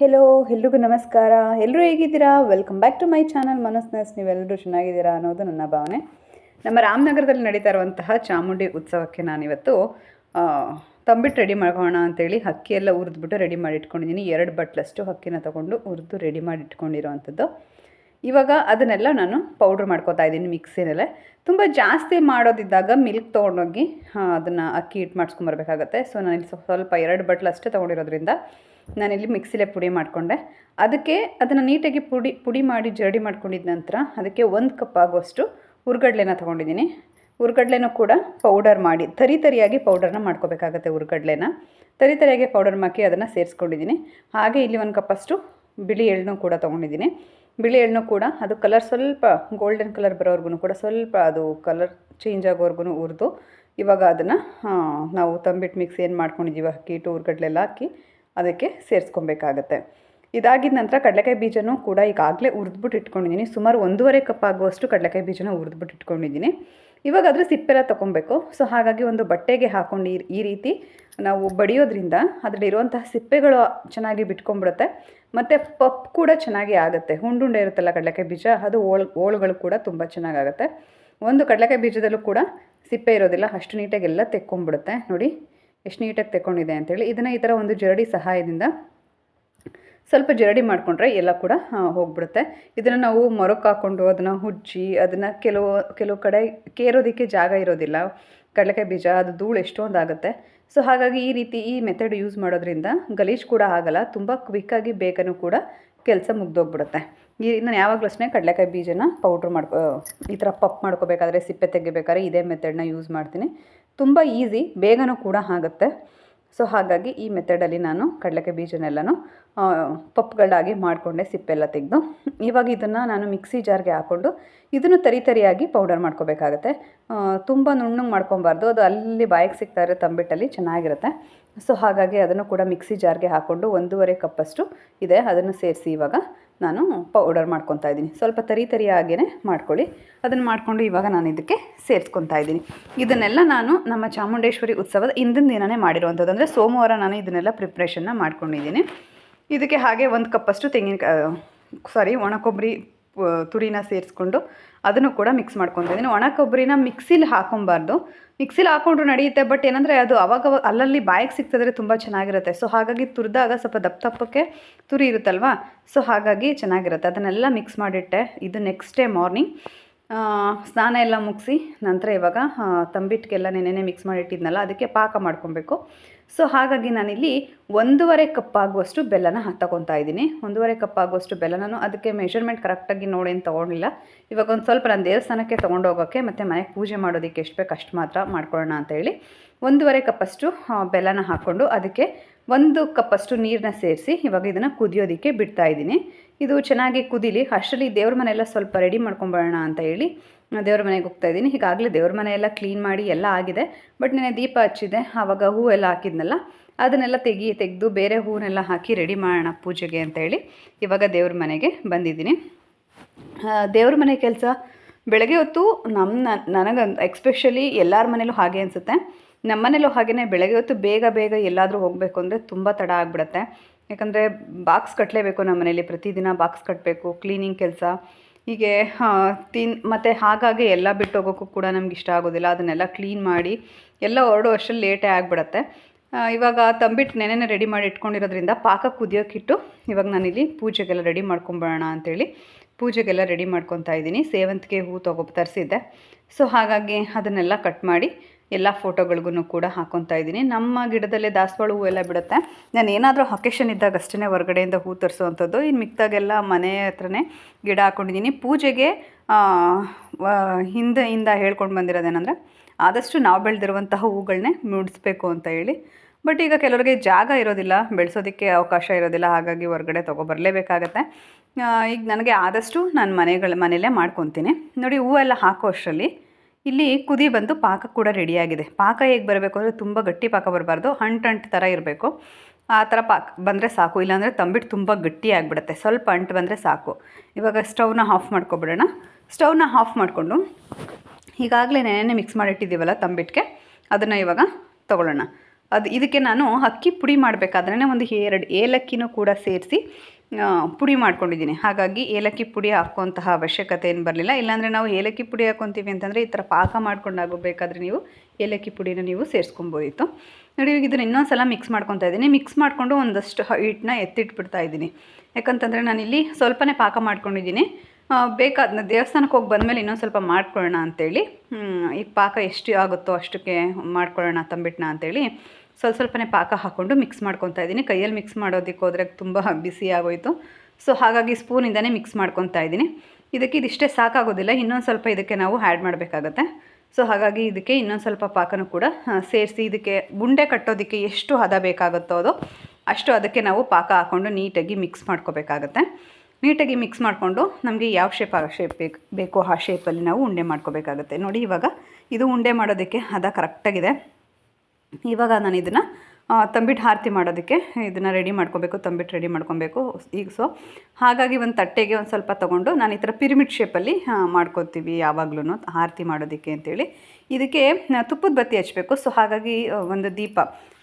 Hello ಎಲ್ರಿಗೂ ನಮಸ್ಕಾರ. ಎಲ್ಲರೂ ಹೇಗಿದ್ದೀರಾ? Welcome back to my channel ಮನಸ್ನೆಸ್ ನೀವೆಲ್ಲರೂ ಚೆನ್ನಾಗಿದ್ದೀರಾ ಅನ್ನೋದು ನನ್ನ ಭಾವನೆ. ನಮ್ಮ ರಾಮನಗರದಲ್ಲಿ ನಡೀತಾ ಇರುವಂತಹ ಚಾಮುಂಡಿ ಉತ್ಸವಕ್ಕೆ ನಾನಿವತ್ತು ತಂಬಿಟ್ಟು ರೆಡಿ ಮಾಡ್ಕೋಣ ಅಂತೇಳಿ ಎಲ್ಲ ಹುರಿದ್ಬಿಟ್ಟು ರೆಡಿ ಮಾಡಿ ಇಟ್ಕೊಂಡಿದ್ದೀನಿ. ಎರಡು ಬಟ್ಲಷ್ಟು ಅಕ್ಕಿನ ತೊಗೊಂಡು ಹುರಿದು ರೆಡಿ ಮಾಡಿ ಇಟ್ಕೊಂಡಿರೋವಂಥದ್ದು. ಇವಾಗ ಅದನ್ನೆಲ್ಲ ನಾನು ಪೌಡ್ರ್ ಮಾಡ್ಕೋತಾ ಇದ್ದೀನಿ ಮಿಕ್ಸಿನಲ್ಲೇ ತುಂಬ ಜಾಸ್ತಿ ಮಾಡೋದಿದ್ದಾಗ ಮಿಲ್ಕ್ ತೊಗೊಂಡೋಗಿ ಅದನ್ನು ಅಕ್ಕಿ ಹಿಟ್ಟು ಮಾಡಿಸ್ಕೊಂಬರ್ಬೇಕಾಗತ್ತೆ. ಸೊ ನಾನು ಸ್ವಲ್ಪ ಎರಡು ಬಟ್ಲು ಅಷ್ಟೇ ತೊಗೊಂಡಿರೋದ್ರಿಂದ ನಾನಿಲ್ಲಿ ಮಿಕ್ಸಿಲೇ ಪುಡಿ ಮಾಡಿಕೊಂಡೆ. ಅದಕ್ಕೆ ಅದನ್ನು ನೀಟಾಗಿ ಪುಡಿ ಪುಡಿ ಮಾಡಿ ಜರಡಿ ಮಾಡ್ಕೊಂಡಿದ್ದ ನಂತರ ಅದಕ್ಕೆ ಒಂದು ಕಪ್ ಆಗುವಷ್ಟು ಹುರ್ಗಡ್ಲೆನ ತೊಗೊಂಡಿದ್ದೀನಿ. ಹುರ್ಗಡ್ಲೆನೂ ಕೂಡ ಪೌಡರ್ ಮಾಡಿ, ತರಿ ತರಿಯಾಗಿ ಪೌಡರ್ನ ಮಾಡ್ಕೋಬೇಕಾಗತ್ತೆ ಹುರ್ಗಡ್ಲೆನ. ತರಿ ತರಿಯಾಗಿ ಪೌಡರ್ ಹಾಕಿ ಅದನ್ನು ಸೇರಿಸ್ಕೊಂಡಿದ್ದೀನಿ. ಹಾಗೆ ಇಲ್ಲಿ ಒಂದು ಕಪ್ಪಷ್ಟು ಬಿಳಿ ಎಳ್ಳನ್ನು ಕೂಡ ತೊಗೊಂಡಿದ್ದೀನಿ. ಬಿಳಿ ಎಳ್ಳನ್ನು ಕೂಡ ಅದು ಕಲರ್ ಸ್ವಲ್ಪ ಗೋಲ್ಡನ್ ಕಲರ್ ಬರೋವರೆಗೂ ಕೂಡ ಸ್ವಲ್ಪ ಅದು ಕಲರ್ ಚೇಂಜ್ ಆಗೋವರೆಗೂ ಹುರಿದು ಇವಾಗ ಅದನ್ನು ನಾವು ತಂಬಿಟ್ಟು ಮಿಕ್ಸ್ ಏನು ಮಾಡ್ಕೊಂಡಿದ್ದೀವಿ, ಅಕ್ಕಿ ಇಟ್ಟು ಹುರ್ಗಡ್ಲೆಲ್ಲ ಹಾಕಿ ಅದಕ್ಕೆ ಸೇರಿಸ್ಕೊಬೇಕಾಗತ್ತೆ. ಇದಾಗಿದ ನಂತರ ಕಡಲೆಕಾಯಿ ಬೀಜನೂ ಕೂಡ ಈಗಾಗಲೇ ಹುರಿದ್ಬಿಟ್ಟು ಇಟ್ಕೊಂಡಿದ್ದೀನಿ ಸುಮಾರು ಒಂದೂವರೆ ಕಪ್ ಆಗುವಷ್ಟು ಕಡಲೆಕಾಯಿ ಬೀಜನ ಹುರಿದ್ಬಿಟ್ಟು ಇಟ್ಕೊಂಡಿದ್ದೀನಿ ಇವಾಗ ಅದ್ರ ಸಿಪ್ಪೆಲ್ಲ ತೊಗೊಬೇಕು ಸೊ, ಹಾಗಾಗಿ ಒಂದು ಬಟ್ಟೆಗೆ ಹಾಕೊಂಡು ಈ ಈ ರೀತಿ ನಾವು ಬಡಿಯೋದ್ರಿಂದ ಅದರಲ್ಲಿರುವಂತಹ ಸಿಪ್ಪೆಗಳು ಚೆನ್ನಾಗಿ ಬಿಟ್ಕೊಂಡ್ಬಿಡುತ್ತೆ. ಮತ್ತು ಪಪ್ ಕೂಡ ಚೆನ್ನಾಗಿ ಆಗುತ್ತೆ. ಹುಂಡುಂಡೆ ಇರುತ್ತಲ್ಲ ಕಡಲೆಕಾಯಿ ಬೀಜ, ಅದು ಓಳ್, ಓಳುಗಳು ಕೂಡ ತುಂಬ ಚೆನ್ನಾಗಾಗುತ್ತೆ. ಒಂದು ಕಡಲೆಕಾಯಿ ಬೀಜದಲ್ಲೂ ಕೂಡ ಸಿಪ್ಪೆ ಇರೋದಿಲ್ಲ. ಅಷ್ಟು ನೀಟಾಗಿ ಎಲ್ಲ ತೆಕ್ಕೊಂಬಿಡುತ್ತೆ ನೋಡಿ ಎಷ್ಟು ನೀಟಾಗಿ ತೆಕ್ಕೊಂಡಿದೆ ಅಂತೇಳಿ, ಇದನ್ನು ಈ ಥರ ಒಂದು ಜರಡಿ ಸಹಾಯದಿಂದ ಸ್ವಲ್ಪ ಜರಡಿ ಮಾಡಿಕೊಂಡ್ರೆ ಎಲ್ಲ ಕೂಡ ಹೋಗ್ಬಿಡುತ್ತೆ. ಇದನ್ನು ನಾವು ಮೊರಕ್ಕೆ ಹಾಕ್ಕೊಂಡು ಅದನ್ನು ಹುಜ್ಜಿ, ಅದನ್ನು ಕೆಲವು ಕೆಲವು ಕಡೆ ಕೇರೋದಕ್ಕೆ ಜಾಗ ಇರೋದಿಲ್ಲ. ಕಡಲೆಕಾಯಿ ಬೀಜ, ಅದು ಧೂಳು ಎಷ್ಟೊಂದು ಆಗುತ್ತೆ ಸೊ ಹಾಗಾಗಿ ಈ ರೀತಿ ಈ ಮೆಥಡ್ ಯೂಸ್ ಮಾಡೋದ್ರಿಂದ ಗಲೀಜು ಕೂಡ ಆಗಲ್ಲ, ತುಂಬ ಕ್ವಿಕ್ಕಾಗಿ ಬೇಗನೂ ಕೂಡ ಕೆಲಸ ಮುಗ್ದೋಗ್ಬಿಡುತ್ತೆ. ಈ ನಾನು ಯಾವಾಗಲೂ ಅಷ್ಟೇ ಕಡಲೆಕಾಯಿ ಬೀಜನ ಪೌಡ್ರ್ ಮಾಡ್ಕೊ ಈ ಥರ ಪಪ್ ಮಾಡ್ಕೋಬೇಕಾದ್ರೆ, ಸಿಪ್ಪೆ ತೆಗಿಬೇಕಾದ್ರೆ ಇದೇ ಮೆಥಡ್ನ ಯೂಸ್ ಮಾಡ್ತೀನಿ. ತುಂಬ ಈಸಿ, ಬೇಗನೂ ಕೂಡ ಆಗುತ್ತೆ. ಸೊ ಹಾಗಾಗಿ ಈ ಮೆಥಡಲ್ಲಿ ನಾನು ಕಡಲೆಕಾಯಿ ಬೀಜನೆಲ್ಲನೂ ಪಪ್ಗಳಾಗಿ ಮಾಡಿಕೊಂಡೆ, ಸಿಪ್ಪೆಲ್ಲ ತೆಗೆದು. ಇವಾಗ ಇದನ್ನು ನಾನು ಮಿಕ್ಸಿ ಜಾರ್ಗೆ ಹಾಕ್ಕೊಂಡು ಇದನ್ನು ತರಿ ತರಿಯಾಗಿ ಪೌಡರ್ ಮಾಡ್ಕೋಬೇಕಾಗತ್ತೆ. ತುಂಬ ನುಣ್ಣಗೆ ಮಾಡ್ಕೊಬಾರ್ದು. ಅದು ಅಲ್ಲಿ ಬಾಯಿಗೆ ಸಿಗ್ತಾ ಇರೋ ತಂಬಿಟ್ಟಲ್ಲಿ ಚೆನ್ನಾಗಿರುತ್ತೆ. ಸೊ ಹಾಗಾಗಿ ಅದನ್ನು ಕೂಡ ಮಿಕ್ಸಿ ಜಾರ್ಗೆ ಹಾಕ್ಕೊಂಡು ಒಂದೂವರೆ ಕಪ್ಪಷ್ಟು ಇದೆ, ಅದನ್ನು ಸೇರಿಸಿ ಇವಾಗ. ನಾನು ಪೌಡರ್ ಮಾಡ್ಕೊತಾ ಇದ್ದೀನಿ. ಸ್ವಲ್ಪ ತರಿ ತರಿ ತರಿಯಾಗೇ ಮಾಡ್ಕೊಳ್ಳಿ. ಅದನ್ನು ಮಾಡಿಕೊಂಡು ಇವಾಗ ನಾನು ಇದಕ್ಕೆ ಸೇರಿಸ್ಕೊತಾ ಇದ್ದೀನಿ. ಇದನ್ನೆಲ್ಲ ನಾನು ನಮ್ಮ ಚಾಮುಂಡೇಶ್ವರಿ ಉತ್ಸವದ ಹಿಂದಿನ ದಿನವೇ ಮಾಡಿರುವಂಥದ್ದು. ಅಂದರೆ ಸೋಮವಾರ ನಾನು ಇದನ್ನೆಲ್ಲ ಪ್ರಿಪ್ರೇಷನ್ನ ಮಾಡ್ಕೊಂಡಿದ್ದೀನಿ. ಇದಕ್ಕೆ ಹಾಗೆ ಒಂದು ಕಪ್ಪಷ್ಟು ತೆಂಗಿನಕಾಯಿ ಸಾರಿ ಒಣ ಕೊಬ್ಬರಿ ತುರಿನ ಸೇರಿಸ್ಕೊಂಡು ಅದನ್ನು ಕೂಡ ಮಿಕ್ಸ್ ಮಾಡ್ಕೊತಿದ್ದೀನಿ ಒಣ ಕೊಬ್ಬರಿನ ಮಿಕ್ಸಿಲಿ ಹಾಕೊಬಾರ್ದು. ಮಿಕ್ಸಿಲಿ ಹಾಕೊಂಡ್ರು ನಡೆಯುತ್ತೆ ಬಟ್ ಏನಂದರೆ ಅದು ಅವಾಗ ಅಲ್ಲಲ್ಲಿ ಬಾಯಿಗೆ ಸಿಗ್ತದ್ರೆ ತುಂಬ ಚೆನ್ನಾಗಿರುತ್ತೆ. ಸೊ ಹಾಗಾಗಿ ತುರಿದಾಗ ಸ್ವಲ್ಪ ದಪ್ಪ ದಪ್ಪಕ್ಕೆ ತುರಿ ಇರುತ್ತಲ್ವಾ? ಸೊ ಹಾಗಾಗಿ ಚೆನ್ನಾಗಿರುತ್ತೆ. ಅದನ್ನೆಲ್ಲ ಮಿಕ್ಸ್ ಮಾಡಿಟ್ಟೆ. ಇದು ನೆಕ್ಸ್ಟ್ ಡೇ ಮಾರ್ನಿಂಗ್ ಸ್ನಾನ ಎಲ್ಲ ಮುಗಿಸಿ ನಂತರ ಇವಾಗ ತಂಬಿಟ್ಟಿಗೆಲ್ಲ ನೆನೆನೆ ಮಿಕ್ಸ್ ಮಾಡಿಟ್ಟಿದ್ನಲ್ಲ, ಅದಕ್ಕೆ ಪಾಕ ಮಾಡ್ಕೊಬೇಕು. ಸೊ ಹಾಗಾಗಿ ನಾನಿಲ್ಲಿ ಒಂದೂವರೆ ಕಪ್ ಆಗುವಷ್ಟು ಬೆಲ್ಲನ ತಗೊತಾ ಇದ್ದೀನಿ. ಒಂದೂವರೆ ಕಪ್ ಆಗುವಷ್ಟು ಬೆಲ್ಲ ನಾನು ಅದಕ್ಕೆ ಮೆಷರ್ಮೆಂಟ್ ಕರೆಕ್ಟಾಗಿ ನೋಡಿ ಏನು ತೊಗೊಂಡಿಲ್ಲ. ಇವಾಗ ಒಂದು ಸ್ವಲ್ಪ ನಾನು ದೇವಸ್ಥಾನಕ್ಕೆ ತೊಗೊಂಡೋಗೋಕ್ಕೆ ಮತ್ತು ಮನೆಗೆ ಪೂಜೆ ಮಾಡೋದಕ್ಕೆ ಎಷ್ಟು ಬೇಕು ಅಷ್ಟು ಮಾತ್ರ ಮಾಡ್ಕೊಳ್ಳೋಣ ಅಂತ ಹೇಳಿ ಒಂದೂವರೆ ಕಪ್ಪಷ್ಟು ಬೆಲ್ಲನ ಹಾಕ್ಕೊಂಡು ಅದಕ್ಕೆ ಒಂದು ಕಪ್ಪಷ್ಟು ನೀರನ್ನ ಸೇರಿಸಿ ಇವಾಗ ಇದನ್ನು ಕುದಿಯೋದಕ್ಕೆ ಬಿಡ್ತಾ ಇದ್ದೀನಿ. ಇದು ಚೆನ್ನಾಗಿ ಕುದಿಲಿ, ಅಷ್ಟರಲ್ಲಿ ದೇವ್ರ ಮನೆಯೆಲ್ಲ ಸ್ವಲ್ಪ ರೆಡಿ ಮಾಡ್ಕೊಂಬರೋಣ ಅಂತ ಹೇಳಿ ದೇವ್ರ ಮನೆಗೆ ಹೋಗ್ತಾ ಇದ್ದೀನಿ. ಈಗಾಗಲೇ ದೇವ್ರ ಮನೆ ಎಲ್ಲ ಕ್ಲೀನ್ ಮಾಡಿ ಎಲ್ಲ ಆಗಿದೆ. ಬಟ್ ನೆನೆ ದೀಪ ಹಚ್ಚಿದೆ ಆವಾಗ ಹೂ ಎಲ್ಲ ಹಾಕಿದ್ನಲ್ಲ, ಅದನ್ನೆಲ್ಲ ತೆಗಿ, ತೆಗೆದು ಬೇರೆ ಹೂವನ್ನೆಲ್ಲ ಹಾಕಿ ರೆಡಿ ಮಾಡೋಣ ಪೂಜೆಗೆ ಅಂತ ಹೇಳಿ ಇವಾಗ ದೇವ್ರ ಮನೆಗೆ ಬಂದಿದ್ದೀನಿ. ದೇವ್ರ ಮನೆ ಕೆಲಸ ಬೆಳಗ್ಗೆ ಹೊತ್ತು ನಮ್ಮ ನನಗೆ ಎಕ್ಸ್ಪೆಷಲಿ ಎಲ್ಲರ ಮನೇಲೂ ಹಾಗೆ ಅನಿಸುತ್ತೆ. ನಮ್ಮ ಮನೇಲೂ ಹಾಗೆಯೇ ಬೆಳಗ್ಗೆ ಹೊತ್ತು ಬೇಗ ಬೇಗ ಎಲ್ಲಾದರೂ ಹೋಗಬೇಕು ಅಂದರೆ ತುಂಬ ತಡ ಆಗಿಬಿಡುತ್ತೆ. ಯಾಕಂದರೆ ಬಾಕ್ಸ್ ಕಟ್ಟಲೇಬೇಕು ನಮ್ಮ ಮನೇಲಿ ಪ್ರತಿದಿನ ಬಾಕ್ಸ್ ಕಟ್ಟಬೇಕು ಕ್ಲೀನಿಂಗ್ ಕೆಲಸ. ಹೀಗೆ ತಿನ್, ಮತ್ತು ಹಾಗಾಗಿ ಎಲ್ಲ ಬಿಟ್ಟು ಹೋಗೋಕ್ಕೂ ಕೂಡ ನಮ್ಗೆ ಇಷ್ಟ ಆಗೋದಿಲ್ಲ. ಅದನ್ನೆಲ್ಲ ಕ್ಲೀನ್ ಮಾಡಿ ಎಲ್ಲ ಹೊರಡೋ ಅಷ್ಟರಲ್ಲಿ ಲೇಟೇ ಆಗಿಬಿಡತ್ತೆ. ಇವಾಗ ತಂಬಿಟ್ಟು ನೆನೆನೆ ರೆಡಿ ಮಾಡಿ ಇಟ್ಕೊಂಡಿರೋದ್ರಿಂದ ಪಾಕ ಕುದಿಯೋಕ್ಕಿಟ್ಟು ಇವಾಗ ನಾನಿಲ್ಲಿ ಪೂಜೆಗೆಲ್ಲ ರೆಡಿ ಮಾಡ್ಕೊಂಬರೋಣ ಅಂತೇಳಿ ಪೂಜೆಗೆಲ್ಲ ರೆಡಿ ಮಾಡ್ಕೊತಾ ಇದ್ದೀನಿ. ಸೇವಂತಿಗೆ ಹೂ ತೊಗೊ ತರಿಸಿದ್ದೆ. ಸೊ ಹಾಗಾಗಿ ಅದನ್ನೆಲ್ಲ ಕಟ್ ಮಾಡಿ ಎಲ್ಲ ಫೋಟೋಗಳಿಗೂ ಕೂಡ ಹಾಕೊತಾ ಇದ್ದೀನಿ. ನಮ್ಮ ಗಿಡದಲ್ಲೇ ದಾಸವಾಳ ಎಲ್ಲ ಬಿಡುತ್ತೆ. ನಾನು ಏನಾದರೂ ಅಕೇಶನ್ ಇದ್ದಾಗ ಅಷ್ಟೇ ಹೊರಗಡೆಯಿಂದ ಹೂ ತರಿಸುವಂಥದ್ದು ಇನ್ನು ಮಿಕ್ದಾಗೆಲ್ಲ ಮನೆ ಹತ್ರನೇ ಗಿಡ ಹಾಕೊಂಡಿದ್ದೀನಿ. ಪೂಜೆಗೆ ಹಿಂದೆ ಇಂದ ಹೇಳ್ಕೊಂಡು ಬಂದಿರೋದೇನೆಂದರೆ ಆದಷ್ಟು ನಾವು ಬೆಳೆದಿರುವಂತಹ ಹೂಗಳನ್ನೇ ಮುಡಿಸ್ಬೇಕು ಅಂತ ಹೇಳಿ. ಬಟ್ ಈಗ ಕೆಲವರಿಗೆ ಜಾಗ ಇರೋದಿಲ್ಲ. ಬೆಳೆಸೋದಕ್ಕೆ ಅವಕಾಶ ಇರೋದಿಲ್ಲ. ಹಾಗಾಗಿ ಹೊರಗಡೆ ತೊಗೊಬರಲೇಬೇಕಾಗತ್ತೆ. ಈಗ ನನಗೆ ಆದಷ್ಟು ನಾನು ಮನೆಗಳ, ಮನೆಯಲ್ಲೇ ಮಾಡ್ಕೊತೀನಿ. ನೋಡಿ ಹೂವೆಲ್ಲ ಹಾಕೋ ಅಷ್ಟರಲ್ಲಿ ಇಲ್ಲಿ ಕುದಿ ಬಂದು ಪಾಕ ಕೂಡ ರೆಡಿಯಾಗಿದೆ ಪಾಕ ಹೇಗೆ ಬರಬೇಕು ಅಂದರೆ ತುಂಬ ಗಟ್ಟಿ ಪಾಕ ಬರಬಾರ್ದು. ಅಂಟು ಅಂಟು ಥರ ಇರಬೇಕು. ಆ ಥರ ಪಾಕ ಬಂದರೆ ಸಾಕು. ಇಲ್ಲಾಂದರೆ ತಂಬಿಟ್ಟು ತುಂಬ ಗಟ್ಟಿ ಆಗಿಬಿಡುತ್ತೆ. ಸ್ವಲ್ಪ ಅಂಟು ಬಂದರೆ ಸಾಕು. ಇವಾಗ ಸ್ಟವ್ನ ಆಫ್ ಮಾಡ್ಕೊಬಿಡೋಣ. ಸ್ಟವ್ನ ಆಫ್ ಮಾಡಿಕೊಂಡು ಈಗಾಗಲೇ ನೆನೆ ಮಿಕ್ಸ್ ಮಾಡಿಟ್ಟಿದ್ದೀವಲ್ಲ ತಂಬಿಟ್ಟಿಗೆ ಅದನ್ನು ಇವಾಗ ತೊಗೊಳ್ಳೋಣ. ಅದು ಇದಕ್ಕೆ ನಾನು ಅಕ್ಕಿ ಪುಡಿ ಮಾಡಬೇಕಾದ್ರೆ ಒಂದು ಎರಡು ಏಲಕ್ಕಿನೂ ಕೂಡ ಸೇರಿಸಿ ಪುಡಿ ಮಾಡ್ಕೊಂಡಿದ್ದೀನಿ. ಹಾಗಾಗಿ ಏಲಕ್ಕಿ ಪುಡಿ ಹಾಕುವಂತಹ ಅವಶ್ಯಕತೆ ಏನು ಬರಲಿಲ್ಲ. ಇಲ್ಲಾಂದರೆ ನಾವು ಏಲಕ್ಕಿ ಪುಡಿ ಹಾಕ್ಕೊತೀವಿ ಅಂತಂದರೆ ಈ ಥರ ಪಾಕ ಮಾಡ್ಕೊಂಡು ಬೇಕಾದರೆ ನೀವು ಏಲಕ್ಕಿ ಪುಡಿನ ನೀವು ಸೇರಿಸ್ಕೊಬೋದಿತ್ತು. ನೋಡಿ, ಇವಾಗ ಇದನ್ನು ಇನ್ನೊಂದು ಸಲ ಮಿಕ್ಸ್ ಮಾಡ್ಕೊತಾ ಇದ್ದೀನಿ. ಮಿಕ್ಸ್ ಮಾಡಿಕೊಂಡು ಒಂದಷ್ಟು ಹಿಟ್ಟನ್ನ ಎತ್ತಿಟ್ಬಿಡ್ತಾ ಇದ್ದೀನಿ. ಯಾಕಂತಂದರೆ ನಾನಿಲ್ಲಿ ಸ್ವಲ್ಪನೇ ಪಾಕ ಮಾಡ್ಕೊಂಡಿದ್ದೀನಿ. ಬೇಕಾದ ದೇವಸ್ಥಾನಕ್ಕೆ ಹೋಗಿ ಬಂದಮೇಲೆ ಇನ್ನೊಂದು ಸ್ವಲ್ಪ ಮಾಡ್ಕೊಳ್ಳೋಣ ಅಂತೇಳಿ. ಈ ಪಾಕ ಎಷ್ಟು ಆಗುತ್ತೋ ಅಷ್ಟಕ್ಕೆ ಮಾಡ್ಕೊಳ್ಳೋಣ ತಂಬಿಟ್ಟನ್ನ ಅಂತೇಳಿ. ಸ್ವಲ್ಪ ಸ್ವಲ್ಪನೇ ಪಾಕ ಹಾಕ್ಕೊಂಡು ಮಿಕ್ಸ್ ಮಾಡ್ಕೊತಾ ಇದ್ದೀನಿ. ಕೈಯಲ್ಲಿ ಮಿಕ್ಸ್ ಮಾಡೋದಕ್ಕೆ ಹೋದರೆ ತುಂಬ ಬಿಸಿ ಆಗೋಯಿತು. ಸೊ ಹಾಗಾಗಿ ಸ್ಪೂನಿಂದನೇ ಮಿಕ್ಸ್ ಮಾಡ್ಕೊತಾ ಇದ್ದೀನಿ. ಇದಕ್ಕೆ ಇದಿಷ್ಟೇ ಸಾಕಾಗೋದಿಲ್ಲ. ಇನ್ನೊಂದು ಸ್ವಲ್ಪ ಇದಕ್ಕೆ ನಾವು ಆ್ಯಡ್ ಮಾಡಬೇಕಾಗತ್ತೆ. ಸೊ ಹಾಗಾಗಿ ಇದಕ್ಕೆ ಇನ್ನೊಂದು ಸ್ವಲ್ಪ ಪಾಕನೂ ಕೂಡ ಸೇರಿಸಿ ಇದಕ್ಕೆ ಗುಂಡೆ ಕಟ್ಟೋದಕ್ಕೆ ಎಷ್ಟು ಹದ ಬೇಕಾಗುತ್ತೋ ಅದು, ಅಷ್ಟು ಅದಕ್ಕೆ ನಾವು ಪಾಕ ಹಾಕ್ಕೊಂಡು ನೀಟಾಗಿ ಮಿಕ್ಸ್ ಮಾಡ್ಕೋಬೇಕಾಗತ್ತೆ. ನೀಟಾಗಿ ಮಿಕ್ಸ್ ಮಾಡಿಕೊಂಡು ನಮಗೆ ಯಾವ ಶೇಪ್ ಆ ಶೇಪ್ ಬೇಕು, ಬೇಕೋ ಆ ಶೇಪಲ್ಲಿ ನಾವು ಉಂಡೆ ಮಾಡ್ಕೋಬೇಕಾಗತ್ತೆ. ನೋಡಿ ಇವಾಗ ಇದು ಉಂಡೆ ಮಾಡೋದಕ್ಕೆ ಹದ ಕರೆಕ್ಟಾಗಿದೆ ಇವಾಗ ನಾನು ಇದನ್ನು ತಂಬಿಟ್ಟು ಆರತಿ ಮಾಡೋದಕ್ಕೆ ಇದನ್ನು ರೆಡಿ ಮಾಡ್ಕೊಬೇಕು ತಂಬಿಟ್ಟು ರೆಡಿ ಮಾಡ್ಕೊಬೇಕು. ಈಗ ಸೊ ಹಾಗಾಗಿ ಒಂದು ತಟ್ಟೆಗೆ ಒಂದು ಸ್ವಲ್ಪ ತೊಗೊಂಡು ನಾನು ಈ ಥರ ಪಿರಿಮಿಡ್ ಶೇಪಲ್ಲಿ ಮಾಡ್ಕೊತೀವಿ ಯಾವಾಗಲೂ ಆರತಿ ಮಾಡೋದಕ್ಕೆ ಅಂತೇಳಿ. ಇದಕ್ಕೆ ತುಪ್ಪದ ಬತ್ತಿ ಹಚ್ಚಬೇಕು ಸೊ ಹಾಗಾಗಿ ಒಂದು ದೀಪ,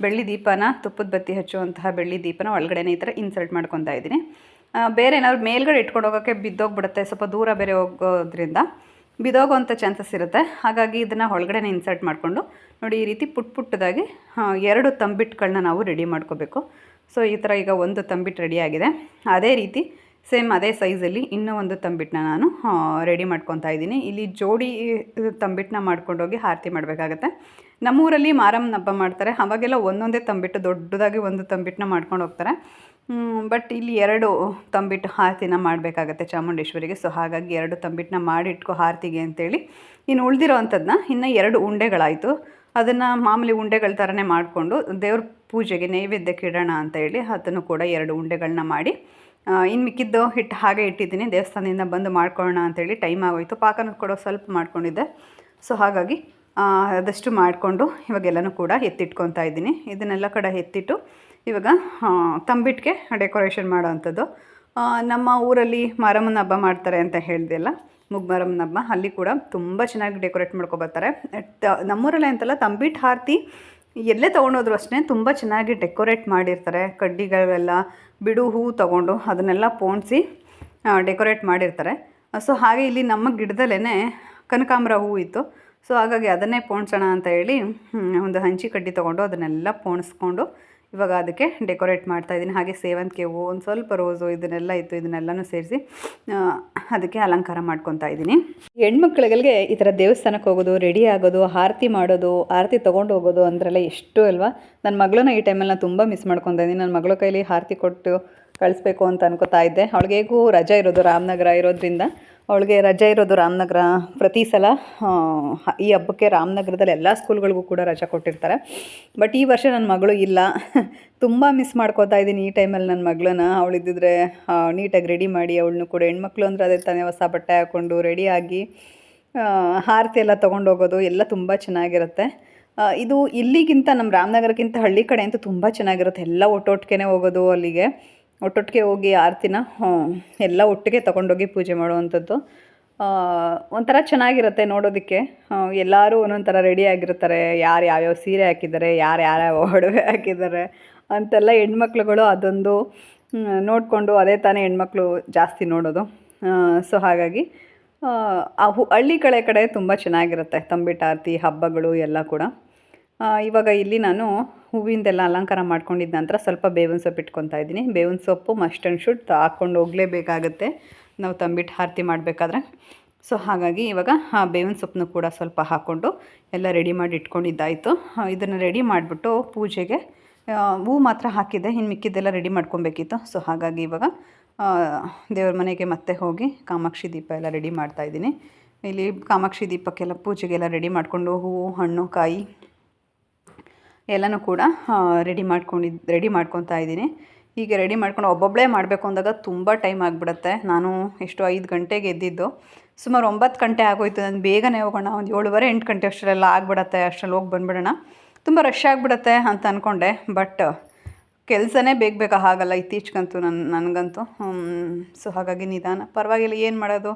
ಬೆಳ್ಳಿ ದೀಪನ, ತುಪ್ಪದ ಬತ್ತಿ ಹಚ್ಚುವಂತಹ ಬೆಳ್ಳಿ ದೀಪನ ಒಳಗಡೆನೇ ಈ ಥರ ಇನ್ಸರ್ಟ್ ಮಾಡ್ಕೊತಾ ಇದ್ದೀನಿ. ಬೇರೆ ಏನಾದ್ರು ಮೇಲ್ಗಡೆ ಇಟ್ಕೊಂಡು ಹೋಗೋಕ್ಕೆ ಬಿದ್ದೋಗ್ಬಿಡುತ್ತೆ. ಸ್ವಲ್ಪ ದೂರ ಬೇರೆ ಹೋಗೋದ್ರಿಂದ ಬಿದೋಗೋವಂಥ ಚಾನ್ಸಸ್ ಇರುತ್ತೆ. ಹಾಗಾಗಿ ಇದನ್ನು ಒಳಗಡೆ ಇನ್ಸರ್ಟ್ ಮಾಡಿಕೊಂಡು ನೋಡಿ ಈ ರೀತಿ ಪುಟ್ ಪುಟ್ಟದಾಗಿ ಎರಡು ತಂಬಿಟ್ಟುಗಳನ್ನ ನಾವು ರೆಡಿ ಮಾಡ್ಕೋಬೇಕು. ಸೊ, ಈ ಥರ ಈಗ ಒಂದು ತಂಬಿಟ್ಟು ರೆಡಿಯಾಗಿದೆ ಅದೇ ರೀತಿ ಸೇಮ್ ಅದೇ ಸೈಜಲ್ಲಿ ಇನ್ನೂ ಒಂದು ತಂಬಿಟ್ಟನ್ನ ನಾನು ರೆಡಿ ಮಾಡ್ಕೊತಾ ಇದ್ದೀನಿ. ಇಲ್ಲಿ ಜೋಡಿ ತಂಬಿಟ್ಟನ್ನ ಮಾಡ್ಕೊಂಡೋಗಿ ಆರತಿ ಮಾಡಬೇಕಾಗತ್ತೆ. ನಮ್ಮೂರಲ್ಲಿ ಮಾರಮ್ಮನ ಹಬ್ಬ ಮಾಡ್ತಾರೆ. ಅವಾಗೆಲ್ಲ ಒಂದೊಂದೇ ತಂಬಿಟ್ಟು ದೊಡ್ಡದಾಗಿ ಒಂದು ತಂಬಿಟ್ಟನ್ನ ಮಾಡ್ಕೊಂಡು ಹೋಗ್ತಾರೆ. ಬಟ್ ಇಲ್ಲಿ ಎರಡು ತಂಬಿಟ್ಟು ಆರತಿನ ಮಾಡಬೇಕಾಗತ್ತೆ ಚಾಮುಂಡೇಶ್ವರಿಗೆ. ಸೊ ಹಾಗಾಗಿ ಎರಡು ತಂಬಿಟ್ಟನ್ನ ಮಾಡಿಟ್ಕೊ ಆರತಿಗೆ ಅಂತೇಳಿ ಇನ್ನು ಉಳಿದಿರೋ ಅಂಥದ್ದನ್ನ ಇನ್ನು ಎರಡು ಉಂಡೆಗಳಾಯಿತು. ಅದನ್ನು ಮಾಮೂಲಿ ಉಂಡೆಗಳ ಥರನೇ ಮಾಡಿಕೊಂಡು ದೇವ್ರ ಪೂಜೆಗೆ ನೈವೇದ್ಯಕ್ಕೆ ಇಡೋಣ ಅಂತ ಹೇಳಿ ಅದನ್ನು ಕೂಡ ಎರಡು ಉಂಡೆಗಳನ್ನ ಮಾಡಿ ಇನ್ನು ಮಿಕ್ಕಿದ್ದು ಹಿಟ್ಟು ಹಾಗೆ ಇಟ್ಟಿದ್ದೀನಿ. ದೇವಸ್ಥಾನದಿಂದ ಬಂದು ಮಾಡ್ಕೊಳ್ಳೋಣ ಅಂತೇಳಿ ಟೈಮ್ ಆಗೋಯಿತು. ಪಾಕನ ಕೂಡ ಸ್ವಲ್ಪ ಮಾಡ್ಕೊಂಡಿದ್ದೆ. ಸೊ ಹಾಗಾಗಿ ಅದಷ್ಟು ಮಾಡಿಕೊಂಡು ಇವಾಗೆಲ್ಲನೂ ಕೂಡ ಎತ್ತಿಟ್ಕೊತಾ ಇದ್ದೀನಿ. ಇದನ್ನೆಲ್ಲ ಕಡೆ ಎತ್ತಿಟ್ಟು ಇವಾಗ ತಂಬಿಟ್ಗೆ ಡೆಕೋರೇಷನ್ ಮಾಡೋವಂಥದ್ದು. ನಮ್ಮ ಊರಲ್ಲಿ ಮಾರಮ್ಮನ ಹಬ್ಬ ಮಾಡ್ತಾರೆ ಅಂತ ಹೇಳಿದೆಲ್ಲ ಮುಗ್ಮರಮ್ಮನ ಹಬ್ಬ, ಅಲ್ಲಿ ಕೂಡ ತುಂಬ ಚೆನ್ನಾಗಿ ಡೆಕೋರೇಟ್ ಮಾಡ್ಕೊಬರ್ತಾರೆ. ನಮ್ಮೂರಲ್ಲಿ ಅಂತಲ್ಲ, ತಂಬಿಟ್ ಹಾರ್ತಿ ಎಲ್ಲೇ ತೊಗೊಂಡೋದ್ರು ಅಷ್ಟೇ ತುಂಬ ಚೆನ್ನಾಗಿ ಡೆಕೋರೇಟ್ ಮಾಡಿರ್ತಾರೆ. ಕಡ್ಡಿಗಳೆಲ್ಲ ಬಿಡು ಹೂವು ತೊಗೊಂಡು ಅದನ್ನೆಲ್ಲ ಪೋಣಿಸಿ ಡೆಕೋರೇಟ್ ಮಾಡಿರ್ತಾರೆ. ಸೊ ಹಾಗೆ ಇಲ್ಲಿ ನಮ್ಮ ಗಿಡದಲ್ಲೇ ಕನಕಾಂಬರ ಹೂವು ಇತ್ತು. ಸೊ ಹಾಗಾಗಿ ಅದನ್ನೇ ಪೋಣಿಸೋಣ ಅಂತ ಹೇಳಿ ಒಂದು ಹಂಚಿ ಕಡ್ಡಿ ತೊಗೊಂಡು ಅದನ್ನೆಲ್ಲ ಪೋಣಿಸ್ಕೊಂಡು ಇವಾಗ ಅದಕ್ಕೆ ಡೆಕೋರೇಟ್ ಮಾಡ್ತಾ ಇದ್ದೀನಿ. ಹಾಗೆ ಸೇವಂತಿಗೆ ಹೂವು, ಒಂದು ಸ್ವಲ್ಪ ರೋಸು, ಇದನ್ನೆಲ್ಲ ಇತ್ತು. ಇದನ್ನೆಲ್ಲನೂ ಸೇರಿಸಿ ಅದಕ್ಕೆ ಅಲಂಕಾರ ಮಾಡ್ಕೊತಾ ಇದ್ದೀನಿ. ಹೆಣ್ಮಕ್ಳುಗಳಿಗೆ ಈ ಥರ ದೇವಸ್ಥಾನಕ್ಕೆ ಹೋಗೋದು, ರೆಡಿ ಆಗೋದು, ಆರತಿ ಮಾಡೋದು, ಆರತಿ ತೊಗೊಂಡು ಹೋಗೋದು ಅಂದ್ರೆಲ್ಲ ಎಷ್ಟು ಅಲ್ವಾ? ನನ್ನ ಮಗಳನ್ನ ಈ ಟೈಮಲ್ಲಿ ನಾನು ತುಂಬ ಮಿಸ್ ಮಾಡ್ಕೊತಾ ಇದ್ದೀನಿ. ನನ್ನ ಮಗಳ ಕೈಲಿ ಆರತಿ ಕೊಟ್ಟು ಕಳಿಸ್ಬೇಕು ಅಂತ ಅನ್ಕೋತಾ ಇದ್ದೆ. ಅವಳಿಗೆ ರಜೆ ಇರೋದು, ರಾಮನಗರ ಇರೋದ್ರಿಂದ. ಅವಳಿಗೆ ರಜೆ ಇರೋದು ರಾಮನಗರ ಪ್ರತಿ ಸಲ. ಈ ಹಬ್ಬಕ್ಕೆ ರಾಮನಗರದಲ್ಲಿ ಎಲ್ಲ ಸ್ಕೂಲ್ಗಳಿಗೂ ಕೂಡ ರಜೆ ಕೊಟ್ಟಿರ್ತಾರೆ. ಬಟ್ ಈ ವರ್ಷ ನನ್ನ ಮಗಳು ಇಲ್ಲ. ತುಂಬ ಮಿಸ್ ಮಾಡ್ಕೋತಾ ಇದ್ದೀನಿ ಈ ಟೈಮಲ್ಲಿ ನನ್ನ ಮಗಳನ್ನ. ಅವಳಿದ್ದಿದ್ರೆ ನೀಟಾಗಿ ರೆಡಿ ಮಾಡಿ ಅವಳನ್ನು ಕೂಡ ಹೆಣ್ಮಕ್ಳು ಅಂದರೆ ಅದೇ ತಾನೇ ಹೊಸ ಬಟ್ಟೆ ಹಾಕ್ಕೊಂಡು ರೆಡಿಯಾಗಿ ಆರತಿ ಎಲ್ಲ ತೊಗೊಂಡು ಹೋಗೋದು ಎಲ್ಲ ತುಂಬ ಚೆನ್ನಾಗಿರುತ್ತೆ. ಇದು ಇಲ್ಲಿಗಿಂತ ನಮ್ಮ ರಾಮನಗರಕ್ಕಿಂತ ಹಳ್ಳಿ ಕಡೆ ಅಂತೂ ತುಂಬ ಚೆನ್ನಾಗಿರುತ್ತೆ. ಎಲ್ಲ ಒಟ್ಟೊಟ್ಟಿಗೆ ಹೋಗೋದು ಅಲ್ಲಿಗೆ. ಒಟ್ಟೊಟ್ಟಿಗೆ ಹೋಗಿ ಆರತಿನ ಎಲ್ಲ ಒಟ್ಟಿಗೆ ತಗೊಂಡೋಗಿ ಪೂಜೆ ಮಾಡುವಂಥದ್ದು. ಒಂಥರ ಚೆನ್ನಾಗಿರುತ್ತೆ ನೋಡೋದಕ್ಕೆ. ಎಲ್ಲರೂ ಒಂದೊಂದು ಥರ ರೆಡಿ ಆಗಿರ್ತಾರೆ. ಯಾರು ಯಾವ್ಯಾವ ಸೀರೆ ಹಾಕಿದ್ದಾರೆ, ಯಾರು ಯಾರ್ಯಾವ ಒಡವೆ ಹಾಕಿದ್ದಾರೆ ಅಂತೆಲ್ಲ ಹೆಣ್ಮಕ್ಳುಗಳು ಅದೊಂದು ನೋಡಿಕೊಂಡು ಅದೇ ತಾನೇ ಹೆಣ್ಮಕ್ಳು ಜಾಸ್ತಿ ನೋಡೋದು. ಸೊ ಹಾಗಾಗಿ, ಆ ಹು, ಹಳ್ಳಿ ಕಡೆ ಕಡೆ ತುಂಬ ಚೆನ್ನಾಗಿರುತ್ತೆ. ತಂಬಿಟ್ಟು ಆರತಿ, ಹಬ್ಬಗಳು ಎಲ್ಲ ಕೂಡ. ಇವಾಗ ಇಲ್ಲಿ ನಾನು ಹೂವಿಂದೆಲ್ಲ ಅಲಂಕಾರ ಮಾಡ್ಕೊಂಡಿದ್ದ ನಂತರ ಸ್ವಲ್ಪ ಬೇವಿನ ಸೊಪ್ಪು ಇಟ್ಕೊತಾ ಇದ್ದೀನಿ. ಬೇವಿನ ಸೊಪ್ಪು ಮಸ್ಟ್ ಆ್ಯಂಡ್ ಶುಡ್ ಹಾಕ್ಕೊಂಡು ಹೋಗಲೇಬೇಕಾಗುತ್ತೆ. ನಾವು ತಂಬಿಟ್ಟು ಆರತಿ ಮಾಡಬೇಕಾದ್ರೆ. ಸೊ ಹಾಗಾಗಿ ಇವಾಗ ಆ ಬೇವಿನ ಸೊಪ್ಪನ್ನು ಕೂಡ ಸ್ವಲ್ಪ ಹಾಕ್ಕೊಂಡು ಎಲ್ಲ ರೆಡಿ ಮಾಡಿ ಇಟ್ಕೊಂಡಿದ್ದಾಯಿತು. ಇದನ್ನು ರೆಡಿ ಮಾಡಿಬಿಟ್ಟು ಪೂಜೆಗೆ ಹೂ ಮಾತ್ರ ಹಾಕಿದೆ ಇನ್ನು ಮಿಕ್ಕಿದ್ದೆಲ್ಲ ರೆಡಿ ಮಾಡ್ಕೊಬೇಕಿತ್ತು. ಸೊ ಹಾಗಾಗಿ ಇವಾಗ ದೇವ್ರ ಮನೆಗೆ ಮತ್ತೆ ಹೋಗಿ ಕಾಮಾಕ್ಷಿ ದೀಪ ಎಲ್ಲ ರೆಡಿ ಮಾಡ್ತಾಯಿದ್ದೀನಿ ಇಲ್ಲಿ ಕಾಮಾಕ್ಷಿ ದೀಪಕ್ಕೆಲ್ಲ ಪೂಜೆಗೆಲ್ಲ ರೆಡಿ ಮಾಡಿಕೊಂಡು ಹೂವು, ಹಣ್ಣು, ಕಾಯಿ ಎಲ್ಲನೂ ಕೂಡ ರೆಡಿ ಮಾಡ್ಕೊಂಡಿದ್ದು ರೆಡಿ ಮಾಡ್ಕೊತಾ ಇದ್ದೀನಿ. ಹೀಗೆ ರೆಡಿ ಮಾಡ್ಕೊಂಡು ಒಬ್ಬೊಬ್ಬಳೇ ಮಾಡಬೇಕು ಅಂದಾಗ ತುಂಬ ಟೈಮ್ ಆಗಿಬಿಡುತ್ತೆ. ನಾನು ಎಷ್ಟು ಐದು ಗಂಟೆಗೆ ಎದ್ದಿದ್ದು. ಸುಮಾರು ಒಂಬತ್ತು ಗಂಟೆ ಆಗೋಯ್ತು. ನಾನು ಬೇಗನೆ ಹೋಗೋಣ. ಒಂದು ಏಳುವರೆ, ಎಂಟು ಗಂಟೆ ಅಷ್ಟರಲ್ಲೆಲ್ಲ ಆಗಿಬಿಡತ್ತೆ. ಅಷ್ಟರಲ್ಲಿ ಹೋಗಿ ಬಂದುಬಿಡೋಣ. ತುಂಬ ರಶ್ ಆಗಿಬಿಡತ್ತೆ ಅಂತ ಅಂದ್ಕೊಂಡೆ ಬಟ್ ಕೆಲಸನೇ ಬೇಗ ಬೇಗ ಆಗಲ್ಲ ಇತ್ತೀಚೆಗಂತೂ ನನ್ನ ನನಗಂತೂ. ಸೊ ಹಾಗಾಗಿ ನಿಧಾನ. ಪರವಾಗಿಲ್ಲ, ಏನು ಮಾಡೋದು?